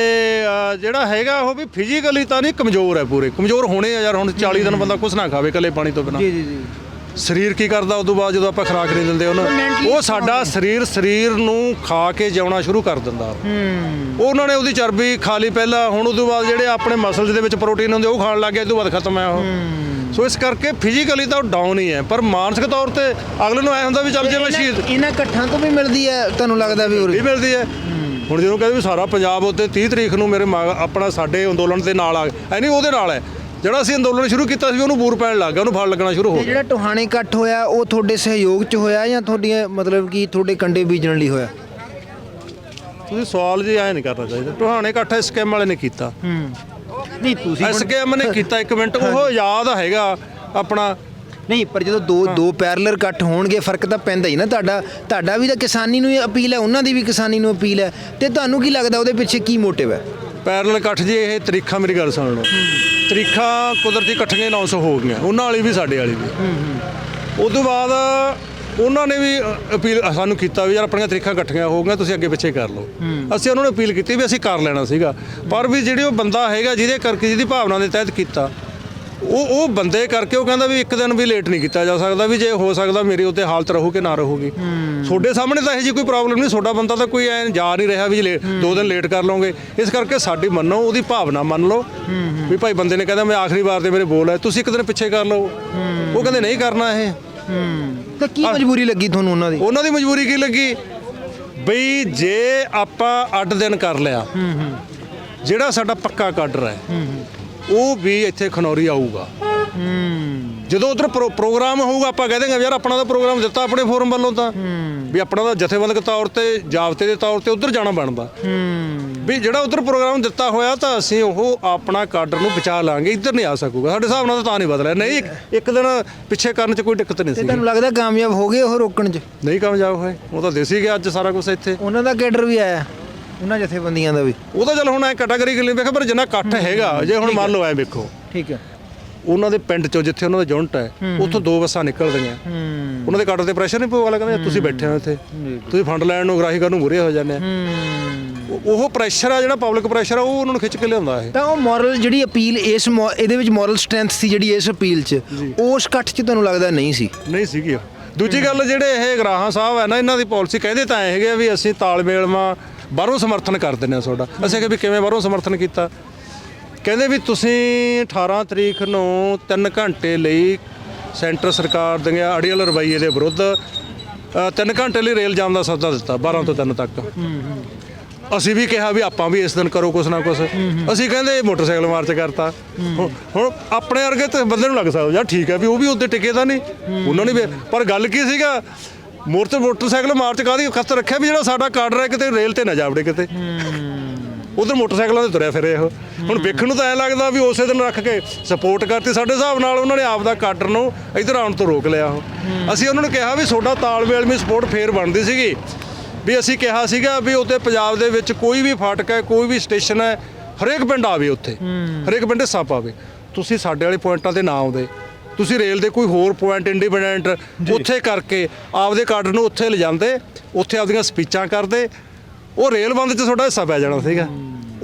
ਜਿਹੜਾ ਹੈਗਾ ਉਹ ਵੀ ਫਿਜ਼ੀਕਲੀ ਤਾਂ ਨਹੀਂ ਕਮਜ਼ੋਰ ਹੈ ਪੂਰੇ। ਕਮਜ਼ੋਰ ਹੋਣੇ ਆ ਯਾਰ ਹੁਣ 40 ਦਿਨ ਬੰਦਾ ਕੁਛ ਨਾ ਖਾਵੇ ਕੱਲੇ ਪਾਣੀ ਤੋਂ ਬਿਨਾਂ। ਜੀ ਜੀ ਸਰੀਰ ਕੀ ਕਰਦਾ ਉਦੋਂ ਬਾਅਦ ਜਦੋਂ ਆਪਾਂ ਖੁਰਾਕ ਨਹੀਂ ਦਿੰਦੇ ਉਹਨੂੰ ਉਹ ਸਾਡਾ ਸਰੀਰ ਸਰੀਰ ਨੂੰ ਖਾ ਕੇ ਜਿਉਣਾ ਸ਼ੁਰੂ ਕਰ ਦਿੰਦਾ। ਹੂੰ। ਉਹ ਉਹਨਾਂ ਨੇ ਉਹਦੀ ਚਰਬੀ ਖਾ ਲਈ ਪਹਿਲਾਂ ਹੁਣ ਉਦੋਂ ਬਾਅਦ ਜਿਹੜੇ ਆਪਣੇ ਮਸਲਸ ਦੇ ਵਿੱਚ ਪ੍ਰੋਟੀਨ ਹੁੰਦੇ ਉਹ ਖਾਣ ਲੱਗ ਗਏ ਉਦੋਂ ਬਾਅਦ ਖਤਮ ਹੈ ਉਹ। ਸੋ ਇਸ ਕਰਕੇ ਫਿਜ਼ੀਕਲੀ ਤਾਂ ਉਹ ਡਾਊਨ ਹੀ ਹੈ ਪਰ ਮਾਨਸਿਕ ਤੌਰ ਤੇ ਅਗਲੇ ਨੂੰ ਐ ਹੁੰਦਾ ਵੀ ਚੱਲ ਜੇ ਮੈਂ ਸ਼ਹੀਦ ਇਹਨਾਂ ਇਕੱਠਾਂ ਤੋਂ ਵੀ ਮਿਲਦੀ ਹੈ ਤੁਹਾਨੂੰ ਲੱਗਦਾ ਵੀ ਵੀ ਉਹ ਮਿਲਦੀ ਹੈ। ਹੁਣ ਜਦੋਂ ਕਹਿੰਦੇ ਵੀ ਸਾਰਾ ਪੰਜਾਬ ਉੱਤੇ 30 ਤਰੀਕ ਨੂੰ ਮੇਰੇ ਆਪਣਾ ਸਾਡੇ ਅੰਦੋਲਨ ਦੇ ਨਾਲ ਆ ਐ ਨਹੀਂ ਉਹਦੇ ਨਾਲ ਹੈ। ਜਿਹੜਾ ਅਸੀਂ ਅੰਦੋਲਨ ਸ਼ੁਰੂ ਕੀਤਾ ਸੀ ਉਹਨੂੰ ਬੂਰ ਪੈਣ ਲੱਗ ਗਿਆ ਉਹਨੂੰ ਫਲ ਲੱਗਣਾ ਸ਼ੁਰੂ ਹੋ ਗਿਆ। ਜਿਹੜਾ ਟੋਹਾਣੇ ਇਕੱਠ ਹੋਇਆ ਉਹ ਤੁਹਾਡੇ ਸਹਿਯੋਗ 'ਚ ਹੋਇਆ ਜਾਂ ਤੁਹਾਡੀਆਂ ਮਤਲਬ ਕਿ ਤੁਹਾਡੇ ਕੰਡੇ ਬੀਜਣ ਲਈ ਹੋਇਆ? ਤੁਸੀਂ ਸਵਾਲ ਜੀ ਐ ਨਹੀਂ ਕਰਨਾ ਚਾਹੀਦਾ। ਟੋਹਾਣੇ ਇਕੱਠ ਸਕੈਮ ਵਾਲੇ ਨੇ ਕੀਤਾ। ਹੂੰ। ਨਹੀਂ ਤੁਸੀਂ ਸਕੈਮ ਨੇ ਕੀਤਾ ਇੱਕ ਮਿੰਟ ਉਹ ਯਾਦ ਹੈਗਾ ਆਪਣਾ। ਨਹੀਂ ਪਰ ਜਦੋਂ ਦੋ ਦੋ ਪੈਰਲਰ ਕੱਟ ਹੋਣਗੇ ਫ਼ਰਕ ਤਾਂ ਪੈਂਦਾ ਹੀ ਨਾ ਤੁਹਾਡਾ। ਤੁਹਾਡਾ ਵੀ ਤਾਂ ਕਿਸਾਨੀ ਨੂੰ ਹੀ ਅਪੀਲ ਹੈ ਉਹਨਾਂ ਦੀ ਵੀ ਕਿਸਾਨੀ ਨੂੰ ਅਪੀਲ ਹੈ। ਤੇ ਤੁਹਾਨੂੰ ਕੀ ਲੱਗਦਾ ਉਹਦੇ ਪਿੱਛੇ ਕੀ ਮੋਟਿਵ ਹੈ? ਪੈਰਲ ਇਕੱਠ ਜੀ ਇਹ ਤਰੀਖਾਂ ਮੇਰੀ ਗੱਲ ਸੁਣ ਲਓ। ਤਰੀਖਾਂ ਕੁਦਰਤੀ ਇਕੱਠੀਆਂ 900 ਹੋ ਗਈਆਂ ਉਹਨਾਂ ਵਾਲੀ ਵੀ ਸਾਡੇ ਵਾਲੀ ਵੀ ਉਸ ਤੋਂ ਬਾਅਦ ਉਹਨਾਂ ਨੇ ਵੀ ਅਪੀਲ ਸਾਨੂੰ ਕੀਤਾ ਵੀ ਯਾਰ ਆਪਣੀਆਂ ਤਰੀਖਾਂ ਇਕੱਠੀਆਂ ਹੋ ਗਈਆਂ ਤੁਸੀਂ ਅੱਗੇ ਪਿੱਛੇ ਕਰ ਲਓ। ਅਸੀਂ ਉਹਨਾਂ ਨੂੰ ਅਪੀਲ ਕੀਤੀ ਵੀ ਅਸੀਂ ਕਰ ਲੈਣਾ ਸੀਗਾ। ਪਰ ਵੀ ਜਿਹੜੇ ਉਹ ਬੰਦਾ ਹੈਗਾ ਜਿਹਦੇ ਕਰਕੇ ਜਿਹਦੀ ਭਾਵਨਾ ਦੇ ਤਹਿਤ ਕੀਤਾ ਉਹ ਉਹ ਬੰਦੇ ਕਰਕੇ ਉਹ ਕਹਿੰਦਾ ਵੀ ਇੱਕ ਦਿਨ ਵੀ ਲੇਟ ਨਹੀਂ ਕੀਤਾ ਜਾ ਸਕਦਾ ਵੀ ਜੇ ਹੋ ਸਕਦਾ ਮੇਰੀ ਉੱਤੇ ਹਾਲਤ ਰਹੂ ਕਿ ਨਾ ਰਹੂਗੀ। ਤੁਹਾਡੇ ਸਾਹਮਣੇ ਤਾਂ ਇਹੋ ਜਿਹੀ ਕੋਈ ਪ੍ਰੋਬਲਮ ਨਹੀਂ ਤੁਹਾਡਾ ਬੰਦਾ ਤਾਂ ਕੋਈ ਐ ਜਾ ਨਹੀਂ ਰਿਹਾ ਵੀ ਜੇ ਦੋ ਦਿਨ ਲੇਟ ਕਰ ਲਓਗੇ। ਇਸ ਕਰਕੇ ਸਾਡੀ ਮੰਨੋ ਉਹਦੀ ਭਾਵਨਾ ਮੰਨ ਲਓ। ਵੀ ਭਾਈ ਬੰਦੇ ਨੇ ਕਹਿੰਦਾ ਮੈਂ ਆਖਰੀ ਵਾਰ ਦੇ ਮੇਰੇ ਬੋਲ ਹੈ ਤੁਸੀਂ ਇੱਕ ਦਿਨ ਪਿੱਛੇ ਕਰ ਲਓ। ਉਹ ਕਹਿੰਦੇ ਨਹੀਂ ਕਰਨਾ ਇਹ। ਤਾਂ ਕੀ ਮਜਬੂਰੀ ਲੱਗੀ ਤੁਹਾਨੂੰ ਉਹਨਾਂ ਦੀ? ਉਹਨਾਂ ਦੀ ਮਜਬੂਰੀ ਕੀ ਲੱਗੀ? ਬਈ ਜੇ ਆਪਾਂ ਅੱਡ ਦਿਨ ਕਰ ਲਿਆ ਜਿਹੜਾ ਸਾਡਾ ਪੱਕਾ ਕਾਡਰ ਹੈ ਉਹ ਵੀ ਇੱਥੇ ਖਨੌਰੀ ਆਊਗਾ। ਜਦੋਂ ਉਧਰ ਪ੍ਰੋਗਰਾਮ ਹੋਊਗਾ ਆਪਾਂ ਕਹਿ ਦੇਂਗੇ ਯਾਰ ਆਪਣਾ ਤਾਂ ਪ੍ਰੋਗਰਾਮ ਦਿੱਤਾ ਆਪਣੇ ਫੋਰਮ ਵੱਲੋਂ ਤਾਂ। ਵੀ ਆਪਣਾ ਤਾਂ ਜਥੇਬੰਦਕ ਤੌਰ ਤੇ ਜਾਬਤੇ ਦੇ ਤੌਰ ਤੇ ਉਧਰ ਜਾਣਾ ਬਣਦਾ। ਵੀ ਜਿਹੜਾ ਉਧਰ ਪ੍ਰੋਗਰਾਮ ਦਿੱਤਾ ਹੋਇਆ ਤਾਂ ਅਸੀਂ ਉਹ ਆਪਣਾ ਕਾਡਰ ਨੂੰ ਬਚਾ ਲਾਂਗੇ ਇੱਧਰ ਨਹੀਂ ਆ ਸਕੂਗਾ। ਸਾਡੇ ਹਿਸਾਬ ਨਾਲ ਤਾਂ ਨਹੀਂ ਬਦਲਿਆ। ਨਹੀਂ ਇੱਕ- ਦਿਨ ਪਿੱਛੇ ਕਰਨ 'ਚ ਕੋਈ ਦਿੱਕਤ ਨਹੀਂ ਸੀ ਤੁਹਾਨੂੰ ਲੱਗਦਾ ਕਾਮਯਾਬ ਹੋ ਗਏ ਉਹ ਰੋਕਣ 'ਚ? ਨਹੀਂ ਕਾਮਯਾਬ ਹੋਏ। ਉਹ ਤਾਂ ਦੇਸੀ ਗਿਆ ਅੱਜ ਸਾਰਾ ਕੁਝ ਇੱਥੇ। ਉਹਨਾਂ ਦਾ ਕੈਡਰ ਵੀ ਆਇਆ ਉਹਨਾਂ ਜਥੇਬੰਦੀਆਂ ਦਾ ਵੀ। ਉਹ ਤਾਂ ਚੱਲ ਹੁਣ ਐ ਕੈਟਾਗਰੀ ਗੱਲ ਨਹੀਂ ਵੇਖੋ ਪਰ ਜਿੰਨਾ ਇਕੱਠ ਹੈਗਾ ਜੇ ਹੁਣ ਮੰਨ ਲਓ ਐ ਵੇਖੋ। ਠੀਕ ਹੈ। ਉਹਨਾਂ ਦੇ ਪਿੰਡ ਚੋਂ ਜਿੱਥੇ ਉਹਨਾਂ ਦਾ ਜੁਨਟ ਹੈ ਉੱਥੋਂ ਦੋ ਬੱਸਾਂ ਨਿਕਲਦੀਆਂ। ਹੂੰ। ਉਹਨਾਂ ਦੇ ਕਾਟਰ ਤੇ ਪ੍ਰੈਸ਼ਰ ਨਹੀਂ ਪਊਗਾ ਕਹਿੰਦੇ ਤੁਸੀਂ ਬੈਠੇ ਹੋ ਇੱਥੇ। ਤੁਸੀਂ ਫੰਡ ਲੈਣ ਨੂੰ ਗ੍ਰਾਹੀ ਕਰਨ ਨੂੰ ਮੁਰੇ ਹੋ ਜਾਂਦੇ ਆ। ਉਹ- ਪ੍ਰੈਸ਼ਰ ਆ ਜਿਹੜਾ ਪਬਲਿਕ ਪ੍ਰੈਸ਼ਰ ਆ ਉਹ ਉਹਨਾਂ ਨੂੰ ਖਿੱਚ ਕੇ ਲਿਆਉਂਦਾ ਇਹ। ਤਾਂ ਉਹ ਮੋਰਲ ਜਿਹੜੀ ਅਪੀਲ ਇਸ ਇਹਦੇ ਵਿੱਚ ਮੋਰਲ ਸਟਰੈਂਥ ਸੀ ਜਿਹੜੀ ਇਸ ਅਪੀਲ 'ਚ ਉਸ ਇਕੱਠ 'ਚ ਤੁਹਾਨੂੰ ਲੱਗਦਾ ਨਹੀਂ ਸੀ? ਨਹੀਂ ਸੀਗੀ। ਦੂਜੀ ਗੱਲ ਜਿਹੜੇ ਇਹ ਗਰਾਹਾਂ ਸਾਹਿਬ ਹੈ ਨਾ ਇਹਨਾਂ ਦੀ ਪਾਲਿਸੀ ਕਹਿੰਦੇ ਤਾਂ ਐ ਹੈਗੇ ਆ ਵੀ ਅਸੀਂ ਤਾਲਮੇਲ ਮਾ ਬਾਹਰੋਂ ਸਮਰਥਨ ਕਰ ਦਿੰਦੇ ਆ ਤੁਹਾਡਾ। ਅਸੀਂ ਕਿਹਾ ਵੀ ਕਿਵੇਂ ਬਾਹਰੋਂ ਸਮਰਥਨ ਕੀਤਾ? ਕਹਿੰਦੇ ਵੀ ਤੁਸੀਂ 18 ਤਰੀਕ ਨੂੰ 3 ਘੰਟੇ ਲਈ ਸੈਂਟਰ ਸਰਕਾਰ ਦੀਆਂ ਅੜੀਅਲ ਰਵਈਏ ਦੇ ਵਿਰੁੱਧ 3 ਘੰਟੇ ਲਈ ਰੇਲ ਜਾਮ ਦਾ ਸੱਦਾ ਦਿੱਤਾ 12 ਤੋਂ 3 ਤੱਕ। ਅਸੀਂ ਵੀ ਕਿਹਾ ਵੀ ਆਪਾਂ ਵੀ ਇਸ ਦਿਨ ਕਰੋ ਕੁਛ ਨਾ ਕੁਛ। ਅਸੀਂ ਕਹਿੰਦੇ ਮੋਟਰਸਾਈਕਲ ਮਾਰਚ ਕਰਤਾ। ਹੁਣ- ਆਪਣੇ ਵਰਗੇ ਤੇ ਬੰਦੇ ਨੂੰ ਲੱਗ ਸਕਦਾ, ਯਾਰ ਠੀਕ ਹੈ ਵੀ ਉਹ ਵੀ ਉੱਤੇ ਟਿਕੇ ਤਾਂ ਨਹੀਂ। ਉਹਨਾਂ ਨੇ ਵੀ, ਪਰ ਗੱਲ ਕੀ ਸੀਗਾ, ਮੋਟਰ ਮੋਟਰਸਾਈਕਲ ਮਾਰਚ ਕਾਦੀ ਖਸਤ ਰੱਖਿਆ ਵੀ ਜਿਹੜਾ ਸਾਡਾ ਕਾਰਡ ਰਿਹਾ ਕਿਤੇ, ਰੇਲ ਤੇ ਨਾ ਜਾਵੜੇ ਕਿਤੇ। ਉਧਰ ਮੋਟਰਸਾਈਕਲਾਂ ਤੇ ਤੁਰਿਆ ਫਿਰੇ ਉਹ। ਹੁਣ ਵੇਖਣ ਨੂੰ ਤਾਂ ਐ ਲੱਗਦਾ ਵੀ ਉਸੇ ਦਿਨ ਰੱਖ ਕੇ ਸਪੋਰਟ ਕਰਤੀ ਸਾਡੇ ਹਿਸਾਬ ਨਾਲ ਉਹਨਾਂ ਨੇ ਆਪ ਦਾ ਕਾਡਰ ਨੂੰ ਇਧਰ ਆਉਣ ਤੋਂ ਰੋਕ ਲਿਆ ਉਹ। ਅਸੀਂ ਉਹਨਾਂ ਨੂੰ ਕਿਹਾ ਵੀ ਤੁਹਾਡਾ ਤਾਲਮੇਲ ਵੀ ਸਪੋਰਟ ਫੇਰ ਬਣਦੀ ਸੀਗੀ। ਵੀ ਅਸੀਂ ਕਿਹਾ ਸੀਗਾ ਵੀ ਉੱਥੇ ਪੰਜਾਬ ਦੇ ਵਿੱਚ ਕੋਈ ਵੀ ਫਾਟਕ ਹੈ ਕੋਈ ਵੀ ਸਟੇਸ਼ਨ ਹੈ ਹਰੇਕ ਪਿੰਡ ਆਵੇ ਉੱਥੇ। ਹਰੇਕ ਪਿੰਡ ਹਿੱਸਾ ਪਾਵੇ ਤੁਸੀਂ ਸਾਡੇ ਵਾਲੇ ਪੁਆਇੰਟਾਂ ਤੇ ਨਾ ਆਉਂਦੇ। ਤੁਸੀਂ ਰੇਲ ਦੇ ਕੋਈ ਹੋਰ ਪੁਆਇੰਟ ਇੰਡੀਪੈਂਡੈਂਟ ਉੱਥੇ ਕਰਕੇ ਆਪਦੇ ਕਾਡਰ ਨੂੰ ਉੱਥੇ ਲਿਜਾਂਦੇ ਉੱਥੇ ਆਪਦੀਆਂ ਸਪੀਚਾਂ ਕਰਦੇ ਉਹ ਰੇਲ ਬੰਦ 'ਚ ਤੁਹਾਡਾ ਹਿੱਸਾ ਪੈ ਜਾਣਾ ਸੀਗਾ।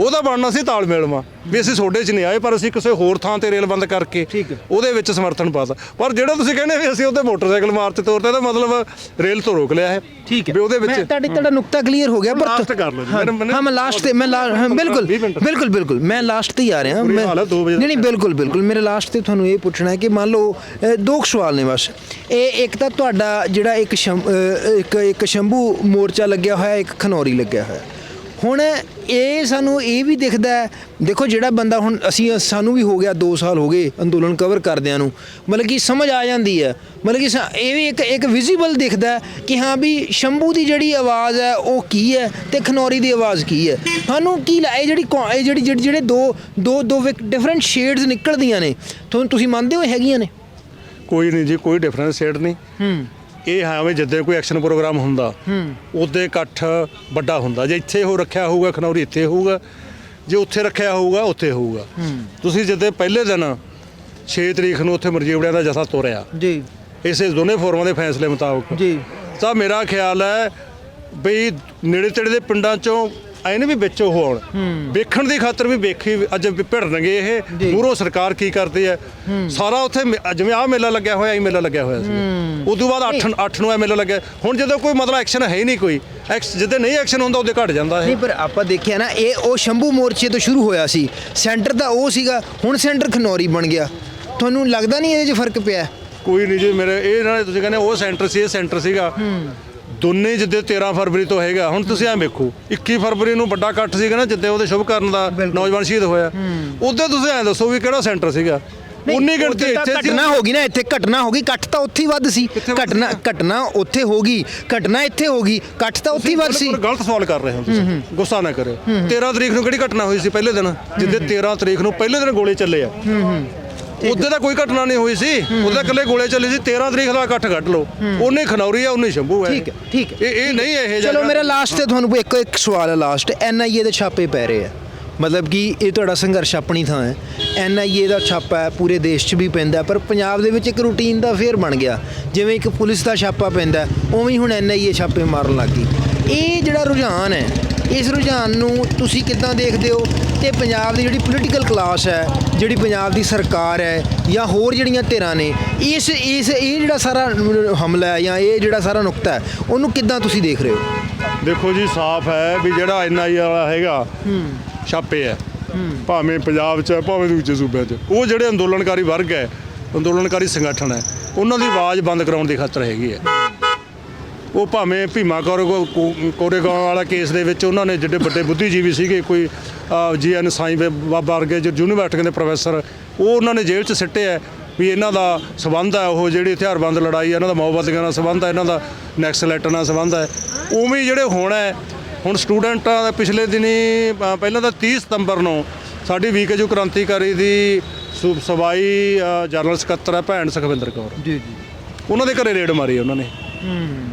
ਉਹਦਾ ਬਣਨਾ ਸੀ ਤਾਲਮੇਲਵਾ ਵੀ ਅਸੀਂ ਤੁਹਾਡੇ 'ਚ ਨਹੀਂ ਆਏ ਪਰ ਅਸੀਂ ਕਿਸੇ ਹੋਰ ਥਾਂ ਤੇ ਰੇਲ ਬੰਦ ਕਰਕੇ। ਉਹਦੇ ਵਿੱਚ ਸਮਰਥਨ ਪਾਤਾ ਪਰ ਜਿਹੜਾ ਤੁਸੀਂ ਕਹਿੰਦੇ ਵੀ ਅਸੀਂ ਉਹਤੇ ਮੋਟਰਸਾਈਕਲ ਮਾਰਤੇ ਤੋਰਤੇ ਇਹਦਾ ਮਤਲਬ ਰੇਲ ਤੋਂ ਰੋਕ ਲਿਆ ਹੈ ਠੀਕ ਹੈ। ਵੀ ਉਹਦੇ ਵਿੱਚ ਮੈਂ ਤੁਹਾਡੀ ਤੁਹਾਡਾ ਨੁਕਤਾ ਕਲੀਅਰ ਹੋ ਗਿਆ ਪਰ Last ਕਰ ਲਓ ਜੀ। ਹਾਂ, ਮੈਂ ਲਾਸਟ ਤੇ ਮੈਂ ਬਿਲਕੁਲ। ਬਿਲਕੁਲ ਬਿਲਕੁਲ। ਮੈਂ ਲਾਸਟ ਤੇ ਹੀ ਆ ਰਿਹਾ। ਮੈਂ ਨਹੀਂ ਨਹੀਂ ਬਿਲਕੁਲ ਬਿਲਕੁਲ। ਮੇਰੇ ਲਾਸਟ ਤੇ ਤੁਹਾਨੂੰ ਇਹ ਪੁੱਛਣਾ ਹੈ ਕਿ ਮੰਨ ਲਓ ਦੋ ਸਵਾਲ ਨੇ ਬਸ। ਇਹ ਇੱਕ ਤਾਂ ਤੁਹਾਡਾ ਜਿਹੜਾ ਇੱਕ ਇੱਕ ਇੱਕ ਸ਼ੰਭੂ ਮੋਰਚਾ ਲੱਗਿਆ ਹੋਇਆ ਇੱਕ ਖਨੌਰੀ ਲੱਗਿਆ ਹੋਇਆ। ਹੁਣ ਇਹ ਸਾਨੂੰ ਇਹ ਵੀ ਦਿਖਦਾ ਹੈ ਦੇਖੋ ਜਿਹੜਾ ਬੰਦਾ ਹੁਣ ਅਸੀਂ ਸਾਨੂੰ ਵੀ ਹੋ ਗਿਆ 2 ਸਾਲ ਹੋ ਗਏ ਅੰਦੋਲਨ ਕਵਰ ਕਰਦਿਆਂ ਨੂੰ ਮਤਲਬ ਕਿ ਸਮਝ ਆ ਜਾਂਦੀ ਹੈ ਮਤਲਬ ਕਿ ਇਹ ਵੀ ਇੱਕ ਇੱਕ ਵਿਜ਼ੀਬਲ ਦਿਖਦਾ ਕਿ ਹਾਂ ਵੀ ਸ਼ੰਭੂ ਦੀ ਜਿਹੜੀ ਆਵਾਜ਼ ਹੈ ਉਹ ਕੀ ਹੈ ਤੇ ਖਨੌਰੀ ਦੀ ਆਵਾਜ਼ ਕੀ ਹੈ। ਤੁਹਾਨੂੰ ਕੀ ਇਹ ਜਿਹੜੀ ਇਹ ਜਿਹੜੀ ਜਿਹੜੀ- ਦੋ ਦੋ ਦੋ ਡਿਫਰੈਂਟ ਸ਼ੇਡਸ ਨਿਕਲਦੀਆਂ ਨੇ ਤੁਹਾਨੂੰ ਤੁਸੀਂ ਮੰਨਦੇ ਹੋ ਹੈਗੀਆਂ ਨੇ? ਕੋਈ ਨਹੀਂ ਜੀ ਕੋਈ ਡਿਫਰੈਂਸ ਸ਼ੇਡ ਨਹੀਂ। ਹੂੰ। ਇਹ ਹੈ ਵੀ ਜਿੱਦੇ ਕੋਈ ਐਕਸ਼ਨ ਪ੍ਰੋਗਰਾਮ ਹੁੰਦਾ ਉਹਦੇ ਇਕੱਠ ਵੱਡਾ ਹੁੰਦਾ। ਜੇ ਇੱਥੇ ਉਹ ਰੱਖਿਆ ਹੋਊਗਾ ਖਨੌਰੀ ਇੱਥੇ ਹੋਊਗਾ ਜੇ ਉੱਥੇ ਰੱਖਿਆ ਹੋਊਗਾ ਉੱਥੇ ਹੋਊਗਾ। ਤੁਸੀਂ ਜਿੱਦੇ ਪਹਿਲੇ ਦਿਨ 6 ਤਰੀਕ ਨੂੰ ਉੱਥੇ ਮਰਜੀਵੜਿਆਂ ਦਾ ਜਥਾ ਤੋਰਿਆ ਜੀ। ਇਸੇ ਦੋਨੇ ਫੋਰਮਾਂ ਦੇ ਫੈਸਲੇ ਮੁਤਾਬਕ। ਜੀ। ਤਾਂ ਮੇਰਾ ਖਿਆਲ ਹੈ ਬਈ ਨੇੜੇ ਤੇੜੇ ਦੇ ਪਿੰਡਾਂ ਚੋਂ ਐ ਨੇ ਵੀ ਵਿੱਚ ਉਹ ਆਉਣ ਵੇਖਣ ਦੀ ਖਾਤਰ ਵੀ ਵੇਖੀ ਅੱਜ ਭਿੜਨਗੇ ਇਹ। ਮੂਰੋਂ ਸਰਕਾਰ ਕੀ ਕਰਦੀ ਹੈ? ਸਾਰਾ ਉੱਥੇ ਜਿਵੇਂ ਆਹ ਮੇਲਾ ਲੱਗਿਆ ਹੋਇਆ ਇਹ ਮੇਲਾ ਲੱਗਿਆ ਹੋਇਆ ਸੀ। ਉਦੋਂ ਬਾਅਦ 8 8 ਨੂੰ ਇਹ ਮੇਲਾ ਲੱਗਿਆ। ਹੁਣ ਜਦੋਂ ਕੋਈ ਮਤਲਬ ਐਕਸ਼ਨ ਹੈ ਹੀ ਨਹੀਂ ਕੋਈ ਐਕਸ ਜਿੱਦੇ ਨਹੀਂ ਐਕਸ਼ਨ ਹੁੰਦਾ ਉਹਦੇ ਘਟ ਜਾਂਦਾ ਨਹੀਂ ਇਹ ਪਰ ਆਪਾਂ ਦੇਖਿਆ ਨਾ ਇਹ ਉਹ ਸ਼ੰਭੂ ਮੋਰਚੇ ਤੋਂ ਸ਼ੁਰੂ ਹੋਇਆ ਸੀ। ਸੈਂਟਰ ਤਾਂ ਉਹ ਸੀਗਾ ਹੁਣ ਸੈਂਟਰ ਖਨੌਰੀ ਬਣ ਗਿਆ। ਤੁਹਾਨੂੰ ਲੱਗਦਾ ਨਹੀਂ ਇਹਦੇ 'ਚ ਫ਼ਰਕ ਪਿਆ? ਕੋਈ ਨਹੀਂ ਜੀ ਮੇਰੇ ਇਹ ਨਾਲੇ ਤੁਸੀਂ ਕਹਿੰਦੇ ਉਹ ਸੈਂਟਰ ਸੀ ਇਹ ਸੈਂਟਰ ਸੀਗਾ। ਦੋਨੇ ਜਿੱਦੇ 13 ਫਰਵਰੀ ਤੋਂ ਹੈਗਾ ਹੁਣ ਤੁਸੀਂ ਐ ਵੇਖੋ 21 ਫਰਵਰੀ ਨੂੰ ਵੱਡਾ ਇਕੱਠ ਸੀਗਾ ਨਾ ਜਿੱਦੇ ਉਹਦੇ ਸ਼ੁਭ ਕਰਨ ਦਾ। ਨੌਜਵਾਨ ਸ਼ਹੀਦ ਹੋਇਆ। ਉਦੋਂ ਤੁਸੀਂ ਐ ਦੱਸੋ ਵੀ ਕਿਹੜਾ ਸੈਂਟਰ ਸੀਗਾ? ਉਨੀ ਗਿਣਤੀ ਇੱਥੇ ਘਟਨਾ ਹੋ ਗਈ ਨਾ ਇੱਥੇ ਘਟਨਾ ਹੋ ਗਈ ਕੱਟ ਤਾਂ ਉੱਥੇ ਹੀ ਵੱਧ ਸੀ। ਘਟਨਾ ਘਟਨਾ ਉੱਥੇ ਹੋ ਗਈ ਘਟਨਾ ਇੱਥੇ ਹੋ ਗਈ ਕੱਟ ਤਾਂ ਉੱਥੇ ਵੱਧ ਸੀ। ਗਲਤ ਸਵਾਲ ਕਰ ਰਹੇ ਹੋ ਤੁਸੀਂ। ਗੁੱਸਾ ਨਾ ਕਰਿਓ। 13 ਤਰੀਕ ਨੂੰ ਕਿਹੜੀ ਘਟਨਾ ਹੋਈ ਸੀ ਪਹਿਲੇ ਦਿਨ? ਜਿੱਦੇ 13 ਤਰੀਕ ਨੂੰ ਪਹਿਲੇ ਦਿਨ ਗੋਲੇ ਚੱਲੇ ਆ। ਉਹਦੇ ਤਾਂ ਕੋਈ ਘਟਨਾ ਨਹੀਂ ਹੋਈ ਸੀ। ਉਹਦੇ ਇਕੱਲੇ ਗੋਲੇ ਚੱਲੇ ਸੀ। 13 ਤਰੀਕ ਦਾ ਇਕੱਠ ਕੱਢ ਲਓ। ਉਹਨੇ ਖਨੌਰੀ ਆ ਉਹਨੇ ਸ਼ੰਭੂ ਹੈ ਠੀਕ ਹੈ, ਠੀਕ ਹੈ। ਇਹ ਇਹ ਨਹੀਂ ਇਹ ਚਲੋ ਮੇਰਾ ਲਾਸਟ ਤੇ ਤੁਹਾਨੂੰ ਇੱਕ ਇੱਕ ਸਵਾਲ ਹੈ ਲਾਸਟ ਐਨਆਈਏ ਦੇ ਛਾਪੇ ਪੈ ਰਹੇ ਆ। ਮਤਲਬ ਕਿ ਇਹ ਤੁਹਾਡਾ ਸੰਘਰਸ਼ ਆਪਣੀ ਥਾਂ ਹੈ। ਐਨਆਈਏ ਦਾ ਛਾਪਾ ਹੈ ਪੂਰੇ ਦੇਸ਼ 'ਚ ਵੀ ਪੈਂਦਾ ਪਰ ਪੰਜਾਬ ਦੇ ਵਿੱਚ ਇੱਕ ਰੂਟੀਨ ਦਾ ਫੇਰ ਬਣ ਗਿਆ। ਜਿਵੇਂ ਇੱਕ ਪੁਲਿਸ ਦਾ ਛਾਪਾ ਪੈਂਦਾ ਉਵੇਂ ਹੀ ਹੁਣ ਐਨਆਈਏ ਛਾਪੇ ਮਾਰਨ ਲੱਗ ਇਹ ਜਿਹੜਾ ਰੁਝਾਨ ਹੈ ਇਸ ਰੁਝਾਨ ਨੂੰ ਤੁਸੀਂ ਕਿੱਦਾਂ ਦੇਖਦੇ ਹੋ? ਤੇ ਪੰਜਾਬ ਦੀ ਜਿਹੜੀ ਪੋਲੀਟੀਕਲ ਕਲਾਸ ਹੈ ਜਿਹੜੀ ਪੰਜਾਬ ਦੀ ਸਰਕਾਰ ਹੈ ਜਾਂ ਹੋਰ ਜਿਹੜੀਆਂ ਧਿਰਾਂ ਨੇ ਇਸ ਇਸ ਇਹ ਜਿਹੜਾ ਸਾਰਾ ਹਮਲਾ ਹੈ ਜਾਂ ਇਹ ਜਿਹੜਾ ਸਾਰਾ ਨੁਕਤਾ ਹੈ ਉਹਨੂੰ ਕਿੱਦਾਂ ਤੁਸੀਂ ਦੇਖ ਰਹੇ ਹੋ? ਦੇਖੋ ਜੀ ਸਾਫ਼ ਹੈ ਵੀ ਜਿਹੜਾ ਐਨਆਈ ਵਾਲਾ ਹੈਗਾ ਛਾਪੇ ਹੈ। ਭਾਵੇਂ ਪੰਜਾਬ 'ਚ ਹੈ ਭਾਵੇਂ ਦੂਜੇ ਸੂਬਿਆਂ 'ਚ। ਉਹ ਜਿਹੜੇ ਅੰਦੋਲਨਕਾਰੀ ਵਰਗ ਹੈ ਅੰਦੋਲਨਕਾਰੀ ਸੰਗਠਨ ਹੈ ਉਹਨਾਂ ਦੀ ਆਵਾਜ਼ ਬੰਦ ਕਰਾਉਣ ਦੀ ਖਾਤਰ ਹੈਗੀ ਹੈ। ਉਹ ਭਾਵੇਂ ਭੀਮਾ ਕੌਰ ਕੋ- ਕੋ- ਕੋਰੇਗਾਂਵ ਵਾਲਾ ਕੇਸ ਦੇ ਵਿੱਚ ਉਹਨਾਂ ਨੇ ਜਿਹੜੇ ਵੱਡੇ ਬੁੱਧੀਜੀਵੀ ਸੀਗੇ ਕੋਈ ਜੀ ਐਨ ਸਾਈਂ ਬਾਬਾ ਵਰਗੇ ਜੋ ਯੂਨੀਵਰਸਿਟੀਆਂ ਦੇ ਪ੍ਰੋਫੈਸਰ ਉਹ ਉਹਨਾਂ ਨੇ ਜੇਲ੍ਹ 'ਚ ਸਿੱਟੇ ਹੈ ਵੀ ਇਹਨਾਂ ਦਾ ਸਬੰਧ ਹੈ ਉਹ ਜਿਹੜੀ ਹਥਿਆਰਬੰਦ ਲੜਾਈ ਹੈ ਇਹਨਾਂ ਦਾ ਮਾਓਵਾਦੀਆਂ ਨਾਲ ਸਬੰਧ ਹੈ ਇਹਨਾਂ ਦਾ ਨੈਕਸਲੈਟ ਨਾਲ ਸਬੰਧ ਹੈ ਉਵੇਂ ਜਿਹੜੇ ਹੁਣ ਹੈ ਹੁਣ ਸਟੂਡੈਂਟਾਂ ਦਾ ਪਿਛਲੇ ਦਿਨੀ ਪਹਿਲਾਂ ਤਾਂ 30 ਸਤੰਬਰ ਨੂੰ ਸਾਡੀ ਵੀਕੇ ਜੋ ਕ੍ਰਾਂਤੀਕਾਰੀ ਦੀ ਸੂ- ਸਬਾਈ ਅ, ਜਨਰਲ ਸਕੱਤਰ ਹੈ ਭੈਣ ਸੁਖਵਿੰਦਰ ਕੌਰ। ਜੀ ਜੀ। ਉਹਨਾਂ ਦੇ ਘਰੇ ਰੇਡ ਮਾਰੀ ਉਹਨਾਂ ਨੇ।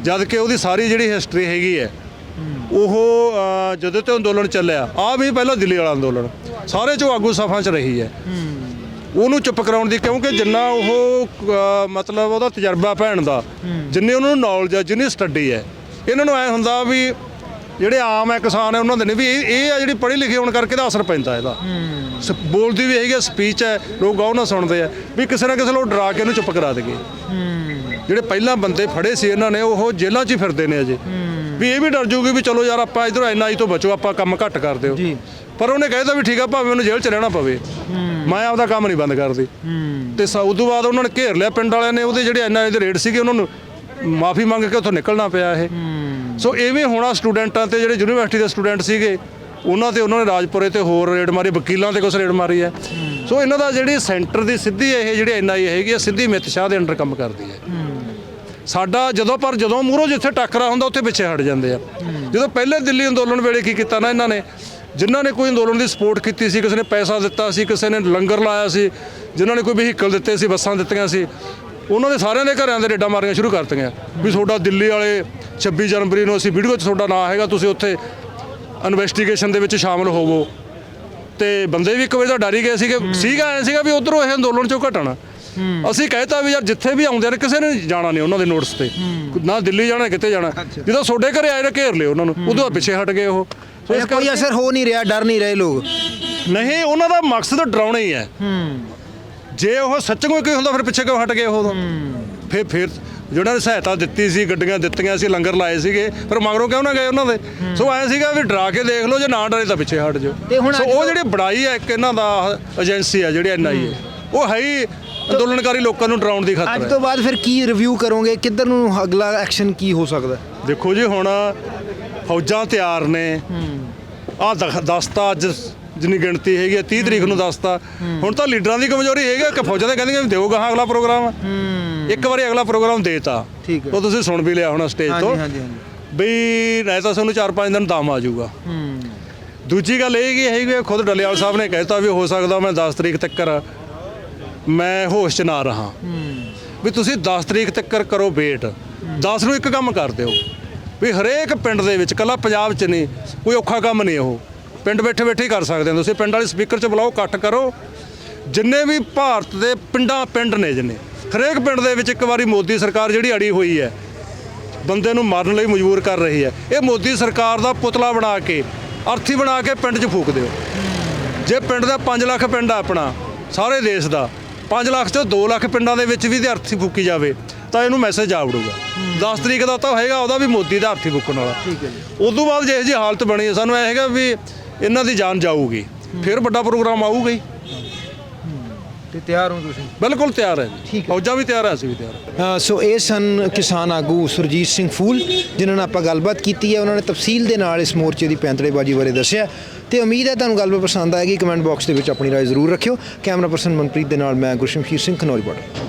ਜਦ ਕਿ ਉਹਦੀ ਸਾਰੀ ਜਿਹੜੀ ਹਿਸਟਰੀ ਹੈਗੀ ਹੈ, ਉਹ ਜਦੋਂ ਤੋਂ ਅੰਦੋਲਨ ਚੱਲਿਆ ਆ ਵੀ ਪਹਿਲਾਂ ਦਿੱਲੀ ਵਾਲਾ ਅੰਦੋਲਨ, ਸਾਰੇ ਚੋਂ ਆਗੂ ਸਫਾਂ 'ਚ ਰਹੀ ਹੈ। ਉਹਨੂੰ ਚੁੱਪ ਕਰਾਉਣ ਦੀ, ਕਿਉਂਕਿ ਜਿੰਨਾ ਉਹ ਮਤਲਬ ਉਹਦਾ ਤਜਰਬਾ ਭੈਣ ਦਾ, ਜਿੰਨੀ ਉਹਨਾਂ ਨੂੰ ਨੌਲੇਜ ਹੈ, ਜਿੰਨੀ ਸਟੱਡੀ ਹੈ, ਇਹਨਾਂ ਨੂੰ ਐ ਹੁੰਦਾ ਵੀ ਜਿਹੜੇ ਆਮ ਹੈ, ਕਿਸਾਨ ਹੈ, ਉਹਨਾਂ ਦੇ ਨੇ ਵੀ ਇਹ ਆ ਜਿਹੜੀ ਪੜ੍ਹੀ ਲਿਖੀ ਹੋਣ ਕਰਕੇ ਦਾ ਅਸਰ ਪੈਂਦਾ ਇਹਦਾ। ਬੋਲਦੀ ਵੀ ਹੈਗੀ ਸਪੀਚ ਹੈ, ਲੋਕ ਗੌਰ ਨਾ ਸੁਣਦੇ ਆ ਵੀ ਕਿਸੇ ਨਾ ਕਿਸੇ ਲੋਕ ਡਰਾ ਕੇ ਇਹਨੂੰ ਚੁੱਪ ਕਰਾ ਦੇਗੇ। ਜਿਹੜੇ ਪਹਿਲਾਂ ਬੰਦੇ ਫੜੇ ਸੀ ਇਹਨਾਂ ਨੇ ਉਹ ਜੇਲ੍ਹਾਂ 'ਚ ਹੀ ਫਿਰਦੇ ਨੇ ਅਜੇ। ਵੀ ਇਹ ਵੀ ਡਰ ਜੂਗੀ ਵੀ ਚਲੋ ਯਾਰ ਆਪਾਂ ਇਧਰ ਐਨਆਈ ਤੋਂ ਬਚੋ ਆਪਾਂ ਕੰਮ ਘੱਟ ਕਰ ਦਿਓ। ਪਰ ਉਹਨੇ ਕਹਿਦਾ ਵੀ ਠੀਕ ਆ ਭਾਵੇਂ ਮੈਨੂੰ ਜੇਲ੍ਹ 'ਚ ਰਹਿਣਾ ਪਵੇ। ਮੈਂ ਆਪਦਾ ਕੰਮ ਨਹੀਂ ਬੰਦ ਕਰਦੀ। ਤੇ ਸਾ ਉਦੋਂ ਬਾਅਦ ਉਹਨਾਂ ਨੇ ਘੇਰ ਲਿਆ ਪਿੰਡ ਵਾਲਿਆਂ ਨੇ ਉਹਦੇ ਜਿਹੜੇ ਐਨਆਈ ਦੇ ਰੇਡ ਸੀਗੇ ਉਹਨਾਂ ਨੂੰ ਮਾਫੀ ਮੰਗ ਕੇ ਉੱਥੋਂ ਨਿਕਲਣਾ ਪਿਆ ਇਹ। ਸੋ ਐਵੇਂ ਹੋਣਾ ਸਟੂਡੈਂਟਾਂ ਤੇ ਜਿਹੜੇ ਯੂਨੀਵਰਸਿਟੀ ਦੇ ਸਟੂਡੈਂਟ ਸੀਗੇ ਉਹਨਾਂ ਤੇ ਉਹਨਾਂ ਨੇ ਰਾਜਪੁਰੇ ਤੇ ਹੋਰ ਰੇਡ ਮਾਰੀ ਵਕੀਲਾਂ ਤੇ ਕੁਛ ਰੇਡ ਮਾਰੀ ਹੈ। ਸੋ ਇਹਨਾਂ ਦਾ ਜਿਹੜੀ ਸੈਂਟਰ ਦੀ ਸਿੱਧੀ ਇਹ ਜਿਹੜੀ ਐਨਆਈ ਹੈਗੀ ਆ, ਸਿੱਧੀ ਮਿਤ ਸ਼ਾਹ ਦੇ ਅੰਡਰ ਕੰਮ ਕਰਦੀ ਹੈ। ਸਾਡਾ ਜਦੋਂ ਪਰ ਜਦੋਂ ਮੂਹਰੋਂ ਜਿੱਥੇ ਟੱਕਰਾ ਹੁੰਦਾ, ਉੱਥੇ ਪਿੱਛੇ ਹਟ ਜਾਂਦੇ ਆ। ਜਦੋਂ ਪਹਿਲੇ ਦਿੱਲੀ ਅੰਦੋਲਨ ਵੇਲੇ ਕੀ ਕੀਤਾ ਨਾ ਇਹਨਾਂ ਨੇ, ਜਿਨ੍ਹਾਂ ਨੇ ਕੋਈ ਅੰਦੋਲਨ ਦੀ ਸਪੋਰਟ ਕੀਤੀ ਸੀ, ਕਿਸੇ ਨੇ ਪੈਸਾ ਦਿੱਤਾ ਸੀ, ਕਿਸੇ ਨੇ ਲੰਗਰ ਲਾਇਆ ਸੀ, ਜਿਨ੍ਹਾਂ ਨੇ ਕੋਈ ਵਹੀਕਲ ਦਿੱਤੇ ਸੀ, ਬੱਸਾਂ ਦਿੱਤੀਆਂ ਸੀ, ਉਹਨਾਂ ਦੇ ਸਾਰਿਆਂ ਦੇ ਘਰਾਂ ਦੇ ਰੇਡਾਂ ਮਾਰਨੀਆਂ ਸ਼ੁਰੂ ਕਰਤੀਆਂ। ਵੀ ਤੁਹਾਡਾ ਦਿੱਲੀ ਵਾਲੇ 26 ਜਨਵਰੀ ਨੂੰ ਅਸੀਂ ਵੀਡੀਓ 'ਚ ਤੁਹਾਡਾ ਨਾਂ ਹੈਗਾ, ਤੁਸੀਂ ਉੱਥੇ ਇਨਵੈਸਟੀਗੇਸ਼ਨ ਦੇ ਵਿੱਚ ਸ਼ਾਮਲ ਹੋਵੋ। ਤੇ ਬੰਦੇ ਵੀ ਇੱਕ ਵਜੇ ਦਾ ਡਰ ਹੀ ਗਏ ਸੀਗੇ ਸੀਗਾ ਐ ਸੀਗਾ ਵੀ ਉਧਰੋਂ ਇਹ ਅੰਦੋਲਨ ਚੋਂ ਘਟਣਾ। ਅਸੀਂ ਕਹਿਤਾ ਵੀ ਯਾਰ ਜਿੱਥੇ ਵੀ ਆਉਂਦੇ ਨੇ ਕਿਸੇ ਨੇ ਜਾਣਾ ਨਹੀਂ ਉਹਨਾਂ ਦੇ ਨੋਟਿਸ ਤੇ। ਨਾ ਦਿੱਲੀ ਜਾਣਾ ਕਿਤੇ ਜਾਣਾ। ਜਦੋਂ ਤੁਹਾਡੇ ਘਰੇ ਆਏ ਨੇ ਘੇਰ ਲਿਓ ਉਹਨਾਂ ਨੂੰ। ਉਦੋਂ ਪਿੱਛੇ ਹਟ ਗਏ ਉਹ। ਕੋਈ ਅਸਰ ਹੋ ਨਹੀਂ ਰਿਹਾ ਡਰ ਨਹੀਂ ਰਹੇ ਲੋਕ। ਨਹੀਂ ਉਹਨਾਂ ਦਾ ਮਕਸਦ ਡਰਾਉਣਾ ਹੀ ਹੈ। ਜੇ ਉਹ ਸੱਚਮੁੱਚ ਕੋਈ ਹੁੰਦਾ ਫਿਰ ਪਿੱਛੇ ਕਿਉਂ ਹਟ ਗਏ ਉਹ ਫਿਰ ਫਿਰ ਜਿਹੜਾ ਨੇ ਸਹਾਇਤਾ ਦਿੱਤੀ ਸੀ ਗੱਡੀਆਂ ਦਿੱਤੀਆਂ ਸੀ ਲੰਗਰ ਲਾਏ ਸੀਗੇ ਫਿਰ ਮਗਰੋਂ ਕਿਉਂ ਨਾ ਗਏ ਉਹਨਾਂ ਦੇ? ਸੋ ਐ ਸੀਗਾ ਵੀ ਡਰਾ ਕੇ ਦੇਖ ਲਓ ਜੇ ਨਾ ਡਰੇ ਤਾਂ ਪਿੱਛੇ ਹਟ ਜਾਓ। ਸੋ ਅੱਜ ਉਹ ਜਿਹੜੀ ਬੜਾਈ ਹੈ ਇੱਕ ਇਹਨਾਂ ਦਾ ਏਜੰਸੀ ਹੈ ਜਿਹੜੀ ਐਨਆਈਏ ਉਹ ਹੈ ਹੀ ਅੰਦੋਲਨਕਾਰੀ ਲੋਕਾਂ ਨੂੰ ਡਰਾਉਣ ਦੀ ਅੱਜ ਖਾਤਰ ਹੈ। ਤੋਂ ਬਾਅਦ ਫਿਰ ਕੀ ਰਿਵਿਊ ਕਰੋਗੇ? ਕਿੱਧਰ ਨੂੰ ਅਗਲਾ ਐਕਸ਼ਨ ਕੀ ਹੋ ਸਕਦਾ? ਦੇਖੋ ਜੀ ਹੁਣ ਫੌਜਾਂ ਤਿਆਰ ਨੇ। ਆ ਦਸਤਾ ਅੱਜ ਜਿੰਨੀ ਗਿਣਤੀ ਹੈਗੀ ਹੈ 30 ਤਰੀਕ ਨੂੰ ਦਸਤਾ। ਹੁਣ ਤਾਂ ਲੀਡਰਾਂ ਦੀ ਕਮਜ਼ੋਰੀ ਹੈਗੀ ਕਿ ਫੌਜਾਂ ਤਾਂ ਕਹਿੰਦੀਆਂ ਵੀ ਦਿਓ ਗਾਹਾਂ ਅਗਲਾ ਪ੍ਰੋਗਰਾਮ। ਇੱਕ ਵਾਰੀ ਅਗਲਾ ਪ੍ਰੋਗਰਾਮ ਦੇਤਾ। ਠੀਕ ਹੈ। ਉਹ ਤੁਸੀਂ ਸੁਣ ਵੀ ਲਿਆ ਹੋਣਾ ਸਟੇਜ ਤੋਂ। ਹਾਂਜੀ ਹਾਂਜੀ ਹਾਂਜੀ। ਬਈ ਨਹੀਂ ਤਾਂ ਤੁਹਾਨੂੰ 4-5 ਦਿਨ ਦਮ ਆ ਜਾਊਗਾ। ਦੂਜੀ ਗੱਲ ਇਹ ਕਿ ਹੈਗੀ ਹੈ, ਖੁਦ ਡੱਲੇਵਾਲ ਸਾਹਿਬ ਨੇ ਕਹਿਤਾ ਵੀ ਹੋ ਸਕਦਾ ਮੈਂ 10 ਤਰੀਕ ਤੱਕ ਮੈਂ ਹੋਸ਼ 'ਚ ਨਾ ਰਹਾ। ਵੀ ਤੁਸੀਂ 10 ਤਰੀਕ ਤੱਕ ਕਰੋ ਵੇਟ। 10 ਨੂੰ ਇੱਕ ਕੰਮ ਕਰ ਦਿਓ। ਵੀ ਹਰੇਕ ਪਿੰਡ ਦੇ ਵਿੱਚ ਕੱਲਾ ਪੰਜਾਬ 'ਚ ਨਹੀਂ ਕੋਈ ਔਖਾ ਕੰਮ ਨਹੀਂ ਉਹ। ਪਿੰਡ ਬੈਠੇ ਬੈਠੇ ਹੀ ਕਰ ਸਕਦੇ ਹੋ ਤੁਸੀਂ। ਪਿੰਡ ਵਾਲੇ ਸਪੀਕਰ 'ਚ ਬੁਲਾਓ ਇਕੱਠ ਕਰੋ। ਜਿੰਨੇ ਵੀ ਭਾਰਤ ਦੇ ਪਿੰਡਾਂ ਪਿੰਡ ਨੇ ਜਿੰਨੇ। ਹਰੇਕ ਪਿੰਡ ਦੇ ਵਿੱਚ ਇੱਕ ਵਾਰੀ ਮੋਦੀ ਸਰਕਾਰ ਜਿਹੜੀ ਅੜੀ ਹੋਈ ਹੈ ਬੰਦੇ ਨੂੰ ਮਾਰਨ ਲਈ ਮਜਬੂਰ ਕਰ ਰਹੀ ਹੈ। ਇਹ ਮੋਦੀ ਸਰਕਾਰ ਦਾ ਪੁਤਲਾ ਬਣਾ ਕੇ ਅਰਥੀ ਬਣਾ ਕੇ ਪਿੰਡ 'ਚ ਫੂਕ ਦਿਓ। ਜੇ ਪਿੰਡ ਦਾ 5 ਲੱਖ ਪਿੰਡ ਆ ਆਪਣਾ ਸਾਰੇ ਦੇਸ਼ ਦਾ 5 ਲੱਖ ਚੋਂ 2 ਲੱਖ ਪਿੰਡਾਂ ਦੇ ਵਿੱਚ ਵੀ ਤੇ ਅਰਥੀ ਫੂਕੀ ਜਾਵੇ ਤਾਂ ਇਹਨੂੰ ਮੈਸੇਜ ਆ ਵੜੂਗਾ 10 ਤਰੀਕ ਦਾ ਤਾਂ ਹੋਏਗਾ ਉਹਦਾ ਵੀ ਮੋਦੀ ਦਾ ਅਰਥੀ ਫੂਕਣ ਵਾਲਾ। ਠੀਕ ਹੈ ਜੀ। ਉਦੋਂ ਬਾਅਦ ਜਿਹੋ ਜਿਹੀ ਹਾਲਤ ਬਣੀ ਸਾਨੂੰ ਇਹ ਹੈਗਾ ਵੀ ਇਹਨਾਂ ਦੀ ਜਾਨ ਜਾਊਗੀ। ਫਿਰ ਵੱਡਾ ਪ੍ਰੋਗਰਾਮ ਆਊਗਾ ਹੀ। ਤੇ ਤਿਆਰ ਹੋ ਤੁਸੀਂ? ਬਿਲਕੁਲ ਤਿਆਰ ਹੈ ਠੀਕ ਜੀ ਹੈ। ਫੌਜਾਂ ਵੀ ਤਿਆਰ ਹੈ ਅਸੀਂ ਵੀ ਤਿਆਰ ਹਾਂ। ਸੋ ਇਹ ਸਨ ਕਿਸਾਨ ਆਗੂ ਸੁਰਜੀਤ ਸਿੰਘ ਫੂਲ ਜਿਨ੍ਹਾਂ ਨਾਲ ਆਪਾਂ ਗੱਲਬਾਤ ਕੀਤੀ ਹੈ। ਉਹਨਾਂ ਨੇ ਤਫਸੀਲ ਦੇ ਨਾਲ ਇਸ ਮੋਰਚੇ ਦੀ ਪੈਂਤੜੇਬਾਜ਼ੀ ਬਾਰੇ ਦੱਸਿਆ। ਤੇ ਉਮੀਦ ਹੈ ਤੁਹਾਨੂੰ ਗੱਲਬਾਤ ਪਸੰਦ ਆਏਗੀ। ਕਮੈਂਟ ਬਾਕਸ ਦੇ ਵਿੱਚ ਆਪਣੀ ਰਾਏ ਜ਼ਰੂਰ ਰੱਖਿਓ। ਕੈਮਰਾ ਪਰਸਨ ਮਨਪ੍ਰੀਤ ਦੇ ਨਾਲ ਮੈਂ ਗੁਰਸ਼ਮਸ਼ੀਰ ਸਿੰਘ ਖਨੌਰੀ ਬਾਰਡਰ।